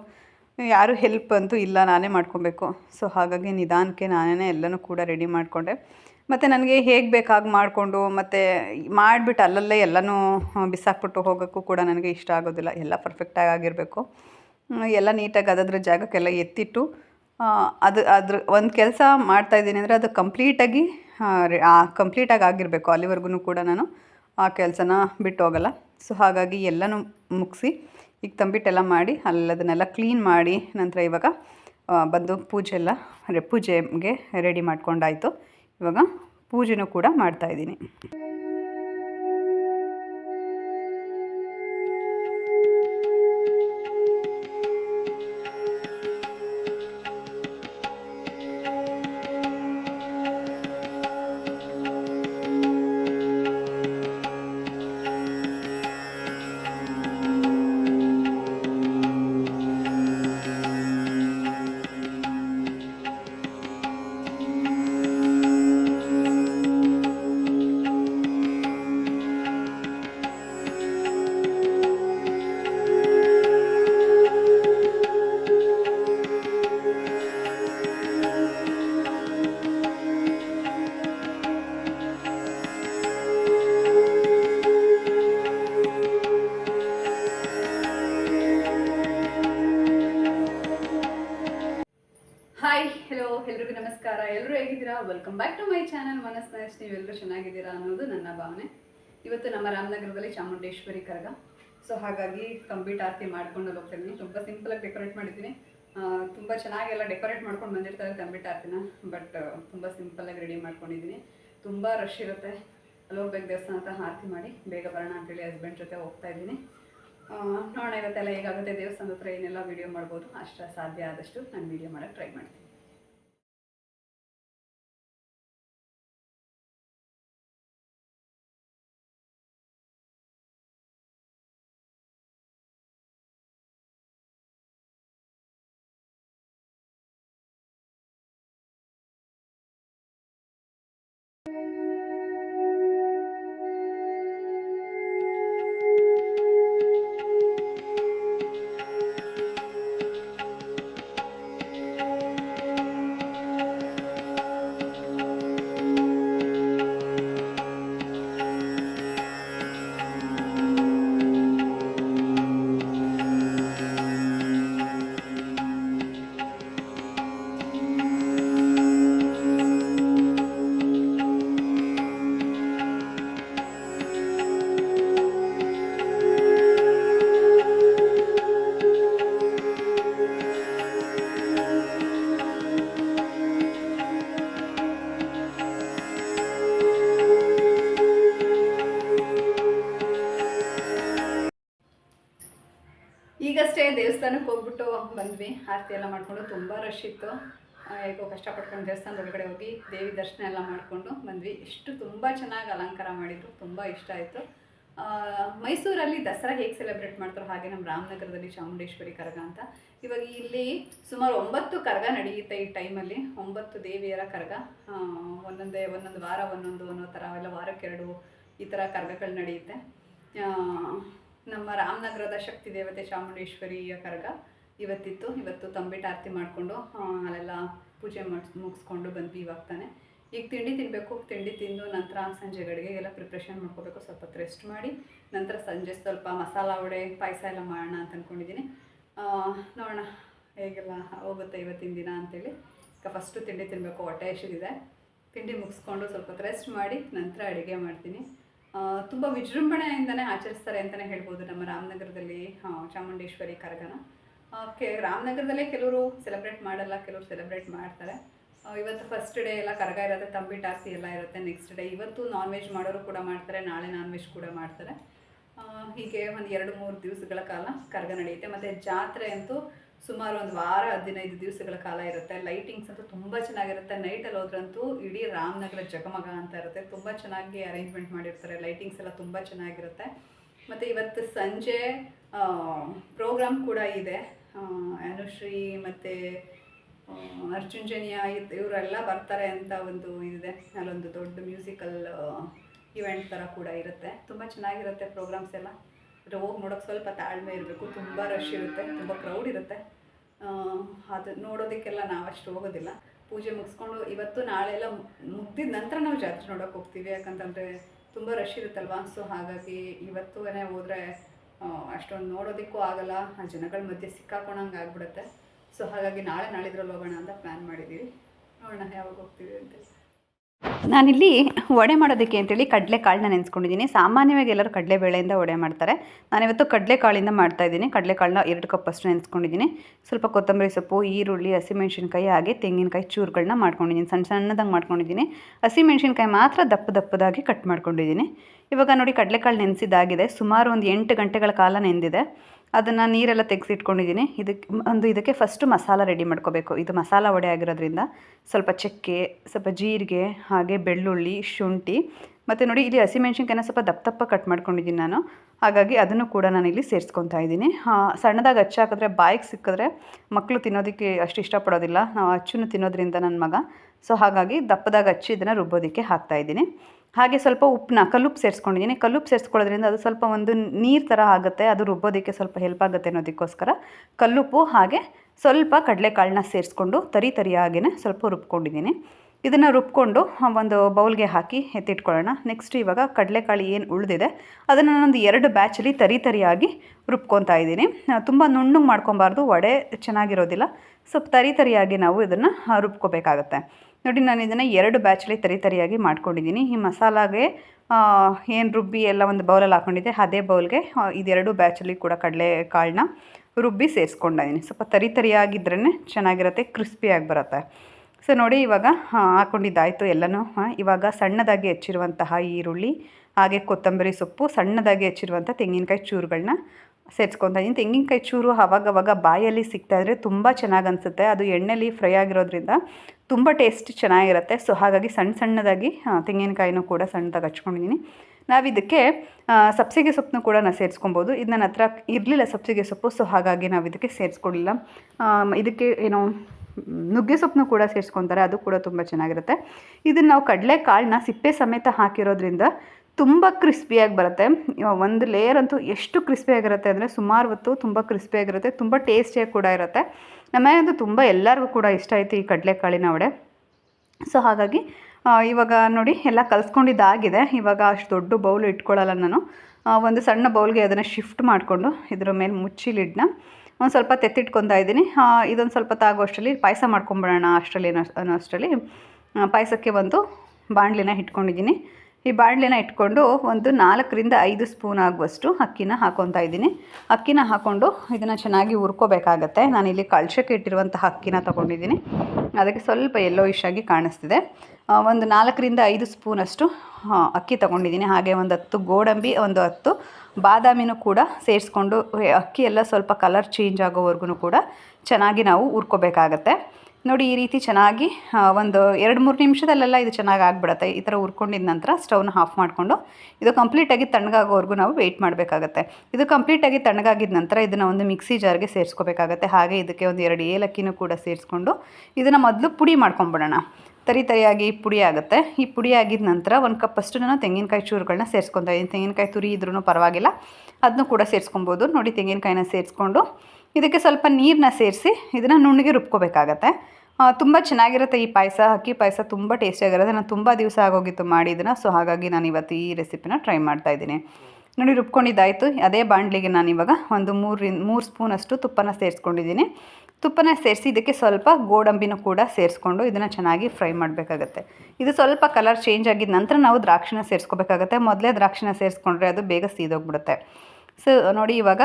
ಯಾರೂ ಹೆಲ್ಪ್ ಅಂತೂ ಇಲ್ಲ. ನಾನೇ ಮಾಡ್ಕೊಬೇಕು. ಸೊ ಹಾಗಾಗಿ ನಿಧಾನಕ್ಕೆ ನಾನೇ ಎಲ್ಲನೂ ಕೂಡ ರೆಡಿ ಮಾಡಿಕೊಂಡೆ. ಮತ್ತು ನನಗೆ ಹೇಗೆ ಬೇಕಾಗಿ ಮಾಡಿಕೊಂಡು ಮತ್ತು ಮಾಡಿಬಿಟ್ಟು ಅಲ್ಲಲ್ಲೇ ಎಲ್ಲನೂ ಬಿಸಾಕ್ಬಿಟ್ಟು ಹೋಗೋಕ್ಕೂ ಕೂಡ ನನಗೆ ಇಷ್ಟ ಆಗೋದಿಲ್ಲ. ಎಲ್ಲ ಪರ್ಫೆಕ್ಟಾಗಿ ಆಗಿರಬೇಕು. ಎಲ್ಲ ನೀಟಾಗಿ ಅದಾದ್ರ ಜಾಗಕ್ಕೆಲ್ಲ ಎತ್ತಿಟ್ಟು ಅದು, ಅದ್ರ, ಒಂದು ಕೆಲಸ ಮಾಡ್ತಾಯಿದ್ದೀನಿ ಅಂದರೆ ಅದು ಕಂಪ್ಲೀಟಾಗಿ ಕಂಪ್ಲೀಟಾಗಿ ಆಗಿರಬೇಕು. ಅಲ್ಲಿವರೆಗೂ ಕೂಡ ನಾನು ಆ ಕೆಲಸನ ಬಿಟ್ಟು ಹೋಗಲ್ಲ. ಸೊ ಹಾಗಾಗಿ ಎಲ್ಲನೂ ಮುಗಿಸಿ, ಈಗ ತಂಬಿಟ್ಟೆಲ್ಲ ಮಾಡಿ, ಅಲ್ಲದನ್ನೆಲ್ಲ ಕ್ಲೀನ್ ಮಾಡಿ ನಂತರ ಇವಾಗ ಬಂದು ಪೂಜೆ ಎಲ್ಲ ಪೂಜೆಗೆ ರೆಡಿ ಮಾಡ್ಕೊಂಡಾಯಿತು. ಇವಾಗ ಪೂಜೆನೂ ಕೂಡ ಮಾಡ್ತಾಯಿದ್ದೀನಿ ಹೇಗಿದ್ದೀರಾ welcome back to my channel Manas nice ನೀವೆಲ್ಲರೂ ಚೆನ್ನಾಗಿದ್ದೀರಾ ಅನ್ನೋದು ನನ್ನ ಭಾವನೆ. ಇವತ್ತು ನಮ್ಮ ರಾಮನಗರದಲ್ಲಿ ಚಾಮುಂಡೇಶ್ವರಿ ಕರಗ. ಸೊ ಹಾಗಾಗಿ ಕಂಪ್ಲೀಟ್ ಆರತಿ ಮಾಡ್ಕೊಂಡು ಹೋಗ್ತಾ ಇದ್ದೀನಿ ತುಂಬ ಸಿಂಪಲಾಗಿ ಡೆಕೋರೇಟ್ ಮಾಡಿದ್ದೀನಿ. ತುಂಬ ಚೆನ್ನಾಗೆಲ್ಲ ಡೆಕೋರೇಟ್ ಮಾಡ್ಕೊಂಡು ಬಂದಿರ್ತಾರೆ ಕಂಪ್ಲೀಟ್ ಆರತಿನ. ಬಟ್ ತುಂಬ ಸಿಂಪಲಾಗಿ ರೆಡಿ ಮಾಡ್ಕೊಂಡಿದ್ದೀನಿ. ತುಂಬ ರಶ್ ಇರುತ್ತೆ. ಅಲ್ಲಿ ಹೋಗ್ಬೇಕು ದೇವಸ್ಥಾನ ಅಂತ ಆರತಿ ಮಾಡಿ ಬೇಗ ಬರೋಣ ಅಂತೇಳಿ ಹಸ್ಬೆಂಡ್ ಜೊತೆ ಹೋಗ್ತಾ ಇದ್ದೀನಿ ನೋಡೋಣ, ಇವತ್ತೆಲ್ಲ ಹೇಗಾಗುತ್ತೆ? ದೇವಸ್ಥಾನದ ಹತ್ರ ಏನೆಲ್ಲ ವೀಡಿಯೋ ಮಾಡ್ಬೋದು? ಅಷ್ಟು ಸಾಧ್ಯ ಆದಷ್ಟು ನಾನು ವೀಡಿಯೋ ಮಾಡೋಕ್ಕೆ ಟ್ರೈ ಮಾಡ್ತೀನಿ. ಆರತಿ ಎಲ್ಲ ಮಾಡಿಕೊಂಡು ತುಂಬ ರಶ್ ಇತ್ತು. ಹೇಗೋ ಕಷ್ಟಪಟ್ಕೊಂಡು ದೇವಸ್ಥಾನದ ಒಳಗಡೆ ಹೋಗಿ ದೇವಿ ದರ್ಶನ ಎಲ್ಲ ಮಾಡಿಕೊಂಡು ಬಂದ್ವಿ. ಎಷ್ಟು ತುಂಬ ಚೆನ್ನಾಗಿ ಅಲಂಕಾರ ಮಾಡಿದ್ರು, ತುಂಬ ಇಷ್ಟ ಆಯಿತು. ಮೈಸೂರಲ್ಲಿ ದಸರಾ ಹೇಗೆ ಸೆಲೆಬ್ರೇಟ್ ಮಾಡ್ತಾರೋ ಹಾಗೆ ನಮ್ಮ ರಾಮನಗರದಲ್ಲಿ ಚಾಮುಂಡೇಶ್ವರಿ ಕರಗ ಅಂತ. ಇವಾಗ ಇಲ್ಲಿ ಸುಮಾರು ಒಂಬತ್ತು ಕರಗ ನಡೆಯುತ್ತೆ ಈ ಟೈಮಲ್ಲಿ ಒಂಬತ್ತು ದೇವಿಯರ ಕರಗ. ಒಂದೊಂದೇ, ಒಂದೊಂದು ವಾರ, ಒಂದೊಂದು ಅನ್ನೋ ಥರ ಎಲ್ಲ ವಾರಕ್ಕೆರಡು ಈ ಥರ ಕರಗಗಳು ನಡೆಯುತ್ತೆ. ನಮ್ಮ ರಾಮನಗರದ ಶಕ್ತಿ ದೇವತೆ ಚಾಮುಂಡೇಶ್ವರಿಯ ಕರಗ. ಇವತ್ತಿತ್ತು. ಇವತ್ತು ತಂಬಿಟ್ಟು ಆರತಿ ಮಾಡಿಕೊಂಡು ಅಲ್ಲೆಲ್ಲ ಪೂಜೆ ಮಾಡಿಸ್, ಮುಗಿಸ್ಕೊಂಡು ಬಂದ್ವಿ ಇವಾಗ ತಾನೆ. ಈಗ ತಿಂಡಿ ತಿನ್ನಬೇಕು ತಿಂಡಿ ತಿಂದು ನಂತರ ಸಂಜೆ ಗಡಿಗೆಗೆಲ್ಲ ಪ್ರಿಪ್ರೇಷನ್ ಮಾಡ್ಕೋಬೇಕು. ಸ್ವಲ್ಪ ರೆಸ್ಟ್ ಮಾಡಿ, ನಂತರ ಸಂಜೆ ಸ್ವಲ್ಪ ಮಸಾಲ ವಡೆ, ಪಾಯಸ ಎಲ್ಲ ಮಾಡೋಣ ಅಂತ ಅಂದ್ಕೊಂಡಿದ್ದೀನಿ ನೋಡೋಣ ಹೇಗೆಲ್ಲ ಹೋಗುತ್ತೆ ಇವತ್ತಿನ ದಿನ ಅಂತೇಳಿ. ಈಗ ಫಸ್ಟು ತಿಂಡಿ ತಿನ್ನಬೇಕು ಹೊಟ್ಟೆ ಎಷ್ಟಿದೆ ತಿಂಡಿ ಮುಗಿಸ್ಕೊಂಡು ಸ್ವಲ್ಪ ರೆಸ್ಟ್ ಮಾಡಿ, ನಂತರ ಅಡುಗೆ ಮಾಡ್ತೀನಿ. ತುಂಬ ವಿಜೃಂಭಣೆಯಿಂದನೇ ಆಚರಿಸ್ತಾರೆ ಅಂತಲೇ ಹೇಳ್ಬೋದು ನಮ್ಮ ರಾಮನಗರದಲ್ಲಿ ಚಾಮುಂಡೇಶ್ವರಿ ಕರಗನ. ಕೆ, ರಾಮನಗರದಲ್ಲೇ ಕೆಲವರು ಸೆಲೆಬ್ರೇಟ್ ಮಾಡಲ್ಲ, ಕೆಲವರು ಸೆಲೆಬ್ರೇಟ್ ಮಾಡ್ತಾರೆ. ಇವತ್ತು ಫಸ್ಟ್ ಡೇ ಎಲ್ಲ ಕರಗ ಇರುತ್ತೆ ಆರತಿ ಎಲ್ಲ ಇರುತ್ತೆ ನೆಕ್ಸ್ಟ್ ಡೇ ಇವತ್ತು ನಾನ್ ವೆಜ್ ಮಾಡೋರು ಕೂಡ ಮಾಡ್ತಾರೆ, ನಾಳೆ ನಾನ್ ವೆಜ್ ಕೂಡ ಮಾಡ್ತಾರೆ. ಹೀಗೆ ಒಂದು ಎರಡು ಮೂರು ದಿವಸಗಳ ಕಾಲ ಕರಗ ನಡೆಯುತ್ತೆ. ಮತ್ತು ಜಾತ್ರೆ ಅಂತೂ ಸುಮಾರು ಒಂದು ವಾರ, ಹದಿನೈದು ದಿವಸಗಳ ಕಾಲ ಇರುತ್ತೆ. ಲೈಟಿಂಗ್ಸ್ ಅಂತೂ ತುಂಬ ಚೆನ್ನಾಗಿರುತ್ತೆ. ನೈಟಲ್ಲಿ ಹೋದ್ರಂತೂ ಇಡೀ ರಾಮನಗರ ಜಗಮಗ ಅಂತ ಇರುತ್ತೆ. ತುಂಬ ಚೆನ್ನಾಗಿ ಅರೇಂಜ್ಮೆಂಟ್ ಮಾಡಿರ್ತಾರೆ. ಲೈಟಿಂಗ್ಸ್ ಎಲ್ಲ ತುಂಬ ಚೆನ್ನಾಗಿರುತ್ತೆ. ಮತ್ತು ಇವತ್ತು ಸಂಜೆ ಪ್ರೋಗ್ರಾಮ್ ಕೂಡ ಇದೆ. ಅನುಶ್ರೀ ಮತ್ತು ಅರ್ಜುಂಜನಿಯ ಜನ್ಯ ಇವರೆಲ್ಲ ಬರ್ತಾರೆ ಅಂತ ಒಂದು ಇದಿದೆ. ಅಲ್ಲೊಂದು ದೊಡ್ಡ ಮ್ಯೂಸಿಕಲ್ ಇವೆಂಟ್ ಥರ ಕೂಡ ಇರುತ್ತೆ. ತುಂಬ ಚೆನ್ನಾಗಿರುತ್ತೆ ಪ್ರೋಗ್ರಾಮ್ಸ್ ಎಲ್ಲ. ಬಟ್ ಹೋಗಿ ನೋಡೋಕೆ ಸ್ವಲ್ಪ ತಾಳ್ಮೆ ಇರಬೇಕು. ತುಂಬ ರಶ್ ಇರುತ್ತೆ. ತುಂಬ ಕ್ರೌಡ್ ಇರುತ್ತೆ. ಅದು ನೋಡೋದಕ್ಕೆಲ್ಲ ನಾವಷ್ಟು ಹೋಗೋದಿಲ್ಲ. ಪೂಜೆ ಮುಗಿಸ್ಕೊಂಡು ಇವತ್ತು ನಾಳೆ ಎಲ್ಲ ಮುಗ್ದಿದ ನಂತರ ನಾವು ಜಾತ್ರೆ ನೋಡೋಕೆ ಹೋಗ್ತೀವಿ. ಯಾಕಂತಂದರೆ ತುಂಬ ರಶ್ ಇರುತ್ತಲ್ವಾ? ಸೊ ಹಾಗಾಗಿ ಇವತ್ತುನೇ ಹೋದರೆ ಅಷ್ಟೊಂದು ನೋಡೋದಕ್ಕೂ ಆಗಲ್ಲ, ಆ ಜನಗಳ ಮಧ್ಯೆ ಸಿಕ್ಕಾಕೊಳಂಗೆ ಆಗ್ಬಿಡುತ್ತೆ. ಸೊ ಹಾಗಾಗಿ ನಾಳೆ ನಾಳಿದ್ರಲ್ಲಿ ಹೋಗೋಣ ಅಂತ ಪ್ಲ್ಯಾನ್ ಮಾಡಿದ್ದೀವಿ ನೋಡೋಣ ಯಾವಾಗ ಹೋಗ್ತೀವಿ ಅಂತೇಳಿ ನಾನಿಲ್ಲಿ ವಡೆ ಮಾಡೋದಕ್ಕೆ ಅಂತೇಳಿ ಕಡಲೆಕಾಳನ್ನ ನೆನೆಸ್ಕೊಂಡಿದ್ದೀನಿ. ಸಾಮಾನ್ಯವಾಗಿ ಎಲ್ಲರೂ ಕಡಲೆಬೇಳೆಯಿಂದ ವಡೆ ಮಾಡ್ತಾರೆ. ನಾನಿವತ್ತು ಕಡಲೆಕಾಳಿಂದ ಮಾಡ್ತಾಯಿದ್ದೀನಿ ಕಡಲೆಕಾಳನ್ನ ಎರಡು ಕಪ್ ಅಷ್ಟು ನೆನೆಸ್ಕೊಂಡಿದ್ದೀನಿ. ಸ್ವಲ್ಪ ಕೊತ್ತಂಬರಿ ಸೊಪ್ಪು, ಈರುಳ್ಳಿ, ಹಸಿಮೆಣ್ಸಿನ್ಕಾಯಿ, ಹಾಗೆ ತೆಂಗಿನಕಾಯಿ ಚೂರುಗಳನ್ನ ಮಾಡ್ಕೊಂಡಿದ್ದೀನಿ. ಸಣ್ಣ ಸಣ್ಣದಾಗಿ ಮಾಡ್ಕೊಂಡಿದ್ದೀನಿ. ಹಸಿಮೆಣ್ಸಿನ್ಕಾಯಿ ಮಾತ್ರ ದಪ್ಪ ದಪ್ಪದಾಗಿ ಕಟ್ ಮಾಡ್ಕೊಂಡಿದ್ದೀನಿ. ಇವಾಗ ನೋಡಿ ಕಡಲೆಕಾಳು ನೆನೆಸಿದ್ದಾಗಿದೆ. ಸುಮಾರು ಒಂದು ಎಂಟು ಗಂಟೆಗಳ ಕಾಲ ನೆಂದಿದೆ. ಅದನ್ನು ನೀರೆಲ್ಲ ತೆಗೆಸಿಟ್ಕೊಂಡಿದ್ದೀನಿ. ಇದಕ್ಕೆ ಒಂದು ಇದಕ್ಕೆ ಫಸ್ಟು ಮಸಾಲ ರೆಡಿ ಮಾಡ್ಕೋಬೇಕು. ಇದು ಮಸಾಲ ವಡೆ ಆಗಿರೋದ್ರಿಂದ ಸ್ವಲ್ಪ ಚಕ್ಕೆ, ಸ್ವಲ್ಪ ಜೀರಿಗೆ, ಹಾಗೆ ಬೆಳ್ಳುಳ್ಳಿ, ಶುಂಠಿ, ಮತ್ತು ನೋಡಿ ಇಲ್ಲಿ ಹಸಿಮೆಣ್ಸಿನ್ಕಾಯಿನ ಸ್ವಲ್ಪ ದಪ್ಪ ದಪ್ಪ ಕಟ್ ಮಾಡ್ಕೊಂಡಿದ್ದೀನಿ ನಾನು. ಹಾಗಾಗಿ ಅದನ್ನು ಕೂಡ ನಾನು ಇಲ್ಲಿ ಸೇರಿಸ್ಕೊತಾ ಇದ್ದೀನಿ. ಸಣ್ಣದಾಗಿ ಹಚ್ಚಾಕಿದ್ರೆ ಬಾಯಿಗೆ ಸಿಕ್ಕಿದ್ರೆ ಮಕ್ಕಳು ತಿನ್ನೋದಕ್ಕೆ ಅಷ್ಟು ಇಷ್ಟಪಡೋದಿಲ್ಲ. ನಾವು ಅಚ್ಚನ್ನು ತಿನ್ನೋದ್ರಿಂದ ನನ್ನ ಮಗ. ಸೊ ಹಾಗಾಗಿ ದಪ್ಪದಾಗಿ ಹಚ್ಚಿ ಇದನ್ನು ರುಬ್ಬೋದಕ್ಕೆ ಹಾಕ್ತಾಯಿದ್ದೀನಿ ಹಾಗೆ ಸ್ವಲ್ಪ ಉಪ್ಪನ್ನ ಕಲ್ಲುಪ್ಪು ಸೇರಿಸ್ಕೊಂಡಿದ್ದೀನಿ. ಕಲ್ಲುಪ್ಪು ಸೇರಿಸ್ಕೊಳ್ಳೋದ್ರಿಂದ ಅದು ಸ್ವಲ್ಪ ಒಂದು ನೀರು ಥರ ಆಗುತ್ತೆ, ಅದು ರುಬ್ಬೋದಕ್ಕೆ ಸ್ವಲ್ಪ ಹೆಲ್ಪ್ ಆಗುತ್ತೆ ಅನ್ನೋದಕ್ಕೋಸ್ಕರ ಕಲ್ಲುಪ್ಪು ಹಾಗೆ ಸ್ವಲ್ಪ ಕಡಲೆಕಾಳನ್ನ ಸೇರಿಸ್ಕೊಂಡು ತರಿ ತರಿಯಾಗೇ ಸ್ವಲ್ಪ ರುಬ್ಕೊಂಡಿದ್ದೀನಿ. ಇದನ್ನು ರುಬ್ಕೊಂಡು ಒಂದು ಬೌಲ್ಗೆ ಹಾಕಿ ಎತ್ತಿಟ್ಕೊಳ್ಳೋಣ. ನೆಕ್ಸ್ಟ್ ಇವಾಗ ಕಡಲೆಕಾಳು ಏನು ಉಳಿದಿದೆ, ಅದನ್ನು ನಾನೊಂದು ಎರಡು ಬ್ಯಾಚಲ್ಲಿ ತರಿ ತರಿಯಾಗಿ ರುಬ್ಕೊತಾ ಇದ್ದೀನಿ. ತುಂಬ ನುಣ್ಣಗೆ ಮಾಡ್ಕೊಬಾರ್ದು, ವಡೆ ಚೆನ್ನಾಗಿರೋದಿಲ್ಲ. ಸ್ವಲ್ಪ ತರಿ ತರಿಯಾಗಿ ನಾವು ಇದನ್ನು ರುಬ್ಕೋಬೇಕಾಗತ್ತೆ. ನೋಡಿ, ನಾನು ಇದನ್ನು ಎರಡು ಬ್ಯಾಚಲ್ಲಿ ತರಿ ತರಿಯಾಗಿ ಮಾಡ್ಕೊಂಡಿದ್ದೀನಿ. ಈ ಮಸಾಲಾಗೆ ಏನು ರುಬ್ಬಿ ಎಲ್ಲ ಒಂದು ಬೌಲಲ್ಲಿ ಹಾಕ್ಕೊಂಡಿದ್ದೆ ಅದೇ ಬೌಲ್ಗೆ ಇದೆರಡು ಬ್ಯಾಚಲ್ಲಿ ಕೂಡ ಕಡಲೆ ಕಾಳನ್ನ ರುಬ್ಬಿ ಸೇರಿಸ್ಕೊಂಡಿದ್ದೀನಿ ಸ್ವಲ್ಪ ತರಿ ತರಿಯಾಗಿದ್ರೇ ಚೆನ್ನಾಗಿರುತ್ತೆ ಕ್ರಿಸ್ಪಿಯಾಗಿ ಬರುತ್ತೆ. ಸೊ, ನೋಡಿ, ಇವಾಗ ಹಾಕ್ಕೊಂಡಿದ್ದಾಯಿತು ಎಲ್ಲನೂ. ಇವಾಗ ಸಣ್ಣದಾಗಿ ಹೆಚ್ಚಿರುವಂತಹ ಈರುಳ್ಳಿ, ಹಾಗೆ ಕೊತ್ತಂಬರಿ ಸೊಪ್ಪು, ಸಣ್ಣದಾಗಿ ಹೆಚ್ಚಿರುವಂಥ ತೆಂಗಿನಕಾಯಿ ಚೂರುಗಳನ್ನ ಸೇರಿಸ್ಕೊತಾ ಇದ್ದೀನಿ ತೆಂಗಿನಕಾಯಿ ಚೂರು ಅವಾಗವಾಗ ಬಾಯಲ್ಲಿ ಸಿಗ್ತಾಯಿದ್ರೆ ತುಂಬ ಚೆನ್ನಾಗಿ ಅನಿಸುತ್ತೆ. ಅದು ಎಣ್ಣೆಲಿ ಫ್ರೈ ಆಗಿರೋದ್ರಿಂದ ತುಂಬ ಟೇಸ್ಟ್ ಚೆನ್ನಾಗಿರುತ್ತೆ. ಸೊ, ಹಾಗಾಗಿ ಸಣ್ಣ ಸಣ್ಣದಾಗಿ ತೆಂಗಿನಕಾಯಿನೂ ಕೂಡ ಸಣ್ಣದಾಗಿ ಹಚ್ಕೊಂಡಿದ್ದೀನಿ ನಾವು ಇದಕ್ಕೆ ಸಬ್ಸಿಗೆ ಸೊಪ್ಪನ್ನು ಕೂಡ ನಾವು ಸೇರಿಸ್ಕೊಬೋದು. ಇದು ನನ್ನ ಹತ್ರ ಇರಲಿಲ್ಲ ಸಬ್ಸಿಗೆ ಸೊಪ್ಪು, ಸೊ, ಹಾಗಾಗಿ ನಾವು ಇದಕ್ಕೆ ಸೇರಿಸ್ಕೊಡಲಿಲ್ಲ. ಇದಕ್ಕೆ ಏನೋ ನುಗ್ಗೆ ಸೊಪ್ಪನ್ನು ಕೂಡ ಸೇರಿಸ್ಕೊತಾರೆ. ಅದು ಕೂಡ ತುಂಬ ಚೆನ್ನಾಗಿರುತ್ತೆ. ಇದನ್ನು ನಾವು ಕಡಲೆ ಕಾಳನ್ನ ಸಿಪ್ಪೆ ಸಮೇತ ಹಾಕಿರೋದ್ರಿಂದ ತುಂಬ ಕ್ರಿಸ್ಪಿಯಾಗಿ ಬರುತ್ತೆ. ಒಂದು ಲೇಯರ್ ಅಂತೂ ಎಷ್ಟು ಕ್ರಿಸ್ಪಿಯಾಗಿರುತ್ತೆ ಅಂದರೆ ಸುಮಾರು ಹೊತ್ತು ತುಂಬ ಕ್ರಿಸ್ಪಿಯಾಗಿರುತ್ತೆ ತುಂಬ ಟೇಸ್ಟಿಯಾಗಿ ಕೂಡ ಇರುತ್ತೆ. ನಮ್ಮನೆಯದು ತುಂಬ ಎಲ್ಲರಿಗೂ ಕೂಡ ಇಷ್ಟ ಆಯಿತು ಈ ಕಡಲೆಕಾಳಿನ ವಡೆ. ಸೊ ಹಾಗಾಗಿ ಇವಾಗ ನೋಡಿ ಎಲ್ಲ ಕಲಿಸ್ಕೊಂಡಿದ್ದಾಗಿದೆ. ಇವಾಗ ಅಷ್ಟು ದೊಡ್ಡ ಬೌಲ್ ಇಟ್ಕೊಳ್ಳಲ್ಲ ನಾನು. ಒಂದು ಸಣ್ಣ ಬೌಲ್ಗೆ ಅದನ್ನು ಶಿಫ್ಟ್ ಮಾಡಿಕೊಂಡು ಇದರ ಮೇಲೆ ಮುಚ್ಚಿ ಲಿಡ್ನ ಒಂದು ಸ್ವಲ್ಪ ತೆತ್ತಿಟ್ಕೊತಾ ಇದ್ದೀನಿ. ಇದೊಂದು ಸ್ವಲ್ಪ ತಾಗೋ ಅಷ್ಟರಲ್ಲಿ ಪಾಯಸ ಮಾಡ್ಕೊಂಬಿಡೋಣ ಅಷ್ಟರಲ್ಲಿ ಅನ್ನೋ ಅಷ್ಟರಲ್ಲಿ ಪಾಯಸಕ್ಕೆ ಒಂದು ಬಾಣಲಿನ ಇಟ್ಕೊಂಡಿದ್ದೀನಿ. ಈ ಬಾಣಲೆನ ಇಟ್ಕೊಂಡು ಒಂದು ನಾಲ್ಕರಿಂದ ಐದು ಸ್ಪೂನ್ ಆಗುವಷ್ಟು ಅಕ್ಕಿನ ಹಾಕೊತಾ ಇದ್ದೀನಿ. ಅಕ್ಕಿನ ಹಾಕ್ಕೊಂಡು ಇದನ್ನು ಚೆನ್ನಾಗಿ ಹುರ್ಕೋಬೇಕಾಗತ್ತೆ. ನಾನಿಲ್ಲಿ ಕಳ್ಸಕ್ಕೆ ಇಟ್ಟಿರುವಂತಹ ಅಕ್ಕಿನ ತೊಗೊಂಡಿದ್ದೀನಿ. ಅದಕ್ಕೆ ಸ್ವಲ್ಪ ಎಲ್ಲೋ ಆಗಿ ಕಾಣಿಸ್ತಿದೆ. ಒಂದು ನಾಲ್ಕರಿಂದ ಐದು ಸ್ಪೂನಷ್ಟು ಅಕ್ಕಿ ತೊಗೊಂಡಿದ್ದೀನಿ. ಹಾಗೆ ಒಂದು ಹತ್ತು ಗೋಡಂಬಿ, ಒಂದು ಹತ್ತು ಬಾದಾಮಿನೂ ಕೂಡ ಸೇರಿಸ್ಕೊಂಡು ಅಕ್ಕಿ ಎಲ್ಲ ಸ್ವಲ್ಪ ಕಲರ್ ಚೇಂಜ್ ಆಗೋವರೆಗೂ ಕೂಡ ಚೆನ್ನಾಗಿ ನಾವು ಹುರ್ಕೋಬೇಕಾಗತ್ತೆ. ನೋಡಿ, ಈ ರೀತಿ ಚೆನ್ನಾಗಿ ಒಂದು ಎರಡು ಮೂರು ನಿಮಿಷದಲ್ಲೆಲ್ಲ ಇದು ಚೆನ್ನಾಗಿ ಆಗಿಬಿಡುತ್ತೆ. ಈ ಥರ ಹುರ್ಕೊಂಡಿದ ನಂತರ ಸ್ಟವ್ನ ಆಫ್ ಮಾಡಿಕೊಂಡು, ಇದು ಕಂಪ್ಲೀಟಾಗಿ ತಣ್ಣಗಾಗೋವರೆಗೂ ನಾವು ವೆಯ್ಟ್ ಮಾಡಬೇಕಾಗತ್ತೆ. ಇದು ಕಂಪ್ಲೀಟಾಗಿ ತಣ್ಣಗಾಗಿದ ನಂತರ ಇದನ್ನು ಒಂದು ಮಿಕ್ಸಿ ಜಾರ್ಗೆ ಸೇರಿಸ್ಕೋಬೇಕಾಗತ್ತೆ. ಹಾಗೆ ಇದಕ್ಕೆ ಒಂದು ಎರಡು ಏಲಕ್ಕಿನೂ ಕೂಡ ಸೇರಿಸ್ಕೊಂಡು, ಇದನ್ನು ಮೊದಲು ಪುಡಿ ಮಾಡ್ಕೊಂಬಿಡೋಣ. ತರಿ ತರಿಯಾಗಿ ಪುಡಿ ಆಗುತ್ತೆ. ಈ ಪುಡಿ ಆಗಿದ ನಂತರ ಒಂದು ಕಪ್ ಅಷ್ಟು ನಾನು ತೆಂಗಿನಕಾಯಿ ಚೂರುಗಳನ್ನ ಸೇರಿಸ್ಕೊತಾ ಇದ್ದೀನಿ ತೆಂಗಿನಕಾಯಿ ತುರಿ ಇದ್ರೂ ಪರವಾಗಿಲ್ಲ. ಅದನ್ನು ಕೂಡ ಸೇರಿಸ್ಕೊಬೋದು. ನೋಡಿ, ತೆಂಗಿನಕಾಯಿನ ಸೇರಿಸ್ಕೊಂಡು ಇದಕ್ಕೆ ಸ್ವಲ್ಪ ನೀರನ್ನ ಸೇರಿಸಿ ಇದನ್ನು ನುಣ್ಣಗೆ ರುಬ್ಕೋಬೇಕಾಗತ್ತೆ. ತುಂಬ ಚೆನ್ನಾಗಿರುತ್ತೆ ಈ ಪಾಯಸ. ಅಕ್ಕಿ ಪಾಯಸ ತುಂಬ ಟೇಸ್ಟಿಯಾಗಿರುತ್ತೆ ನಾನು ತುಂಬ ದಿವಸ ಆಗೋಗಿತ್ತು ಮಾಡಿದ್ದನ್ನು ಸೊ ಹಾಗಾಗಿ ನಾನು ಇವತ್ತು ಈ ರೆಸಿಪಿನ ಟ್ರೈ ಮಾಡ್ತಾ ಇದ್ದೀನಿ. ನೋಡಿ, ರುಬ್ಕೊಂಡಿದ್ದಾಯಿತು. ಅದೇ ಬಾಣಲಿಗೆ ನಾನು ಇವಾಗ ಒಂದು ಮೂರಿಂದ ಮೂರು ಸ್ಪೂನಷ್ಟು ತುಪ್ಪನ ಸೇರಿಸ್ಕೊಂಡಿದ್ದೀನಿ. ತುಪ್ಪನ ಸೇರಿಸಿ ಇದಕ್ಕೆ ಸ್ವಲ್ಪ ಗೋಡಂಬಿನೂ ಕೂಡ ಸೇರಿಸ್ಕೊಂಡು ಇದನ್ನು ಚೆನ್ನಾಗಿ ಫ್ರೈ ಮಾಡಬೇಕಾಗತ್ತೆ. ಇದು ಸ್ವಲ್ಪ ಕಲರ್ ಚೇಂಜ್ ಆಗಿದ ನಂತರ ನಾವು ದ್ರಾಕ್ಷಿನ ಸೇರಿಸ್ಕೋಬೇಕಾಗತ್ತೆ. ಮೊದಲೇ ದ್ರಾಕ್ಷಿನ ಸೇರಿಸ್ಕೊಂಡ್ರೆ ಅದು ಬೇಗ ಸೀದೋಗ್ಬಿಡುತ್ತೆ. ಸೊ, ನೋಡಿ ಇವಾಗ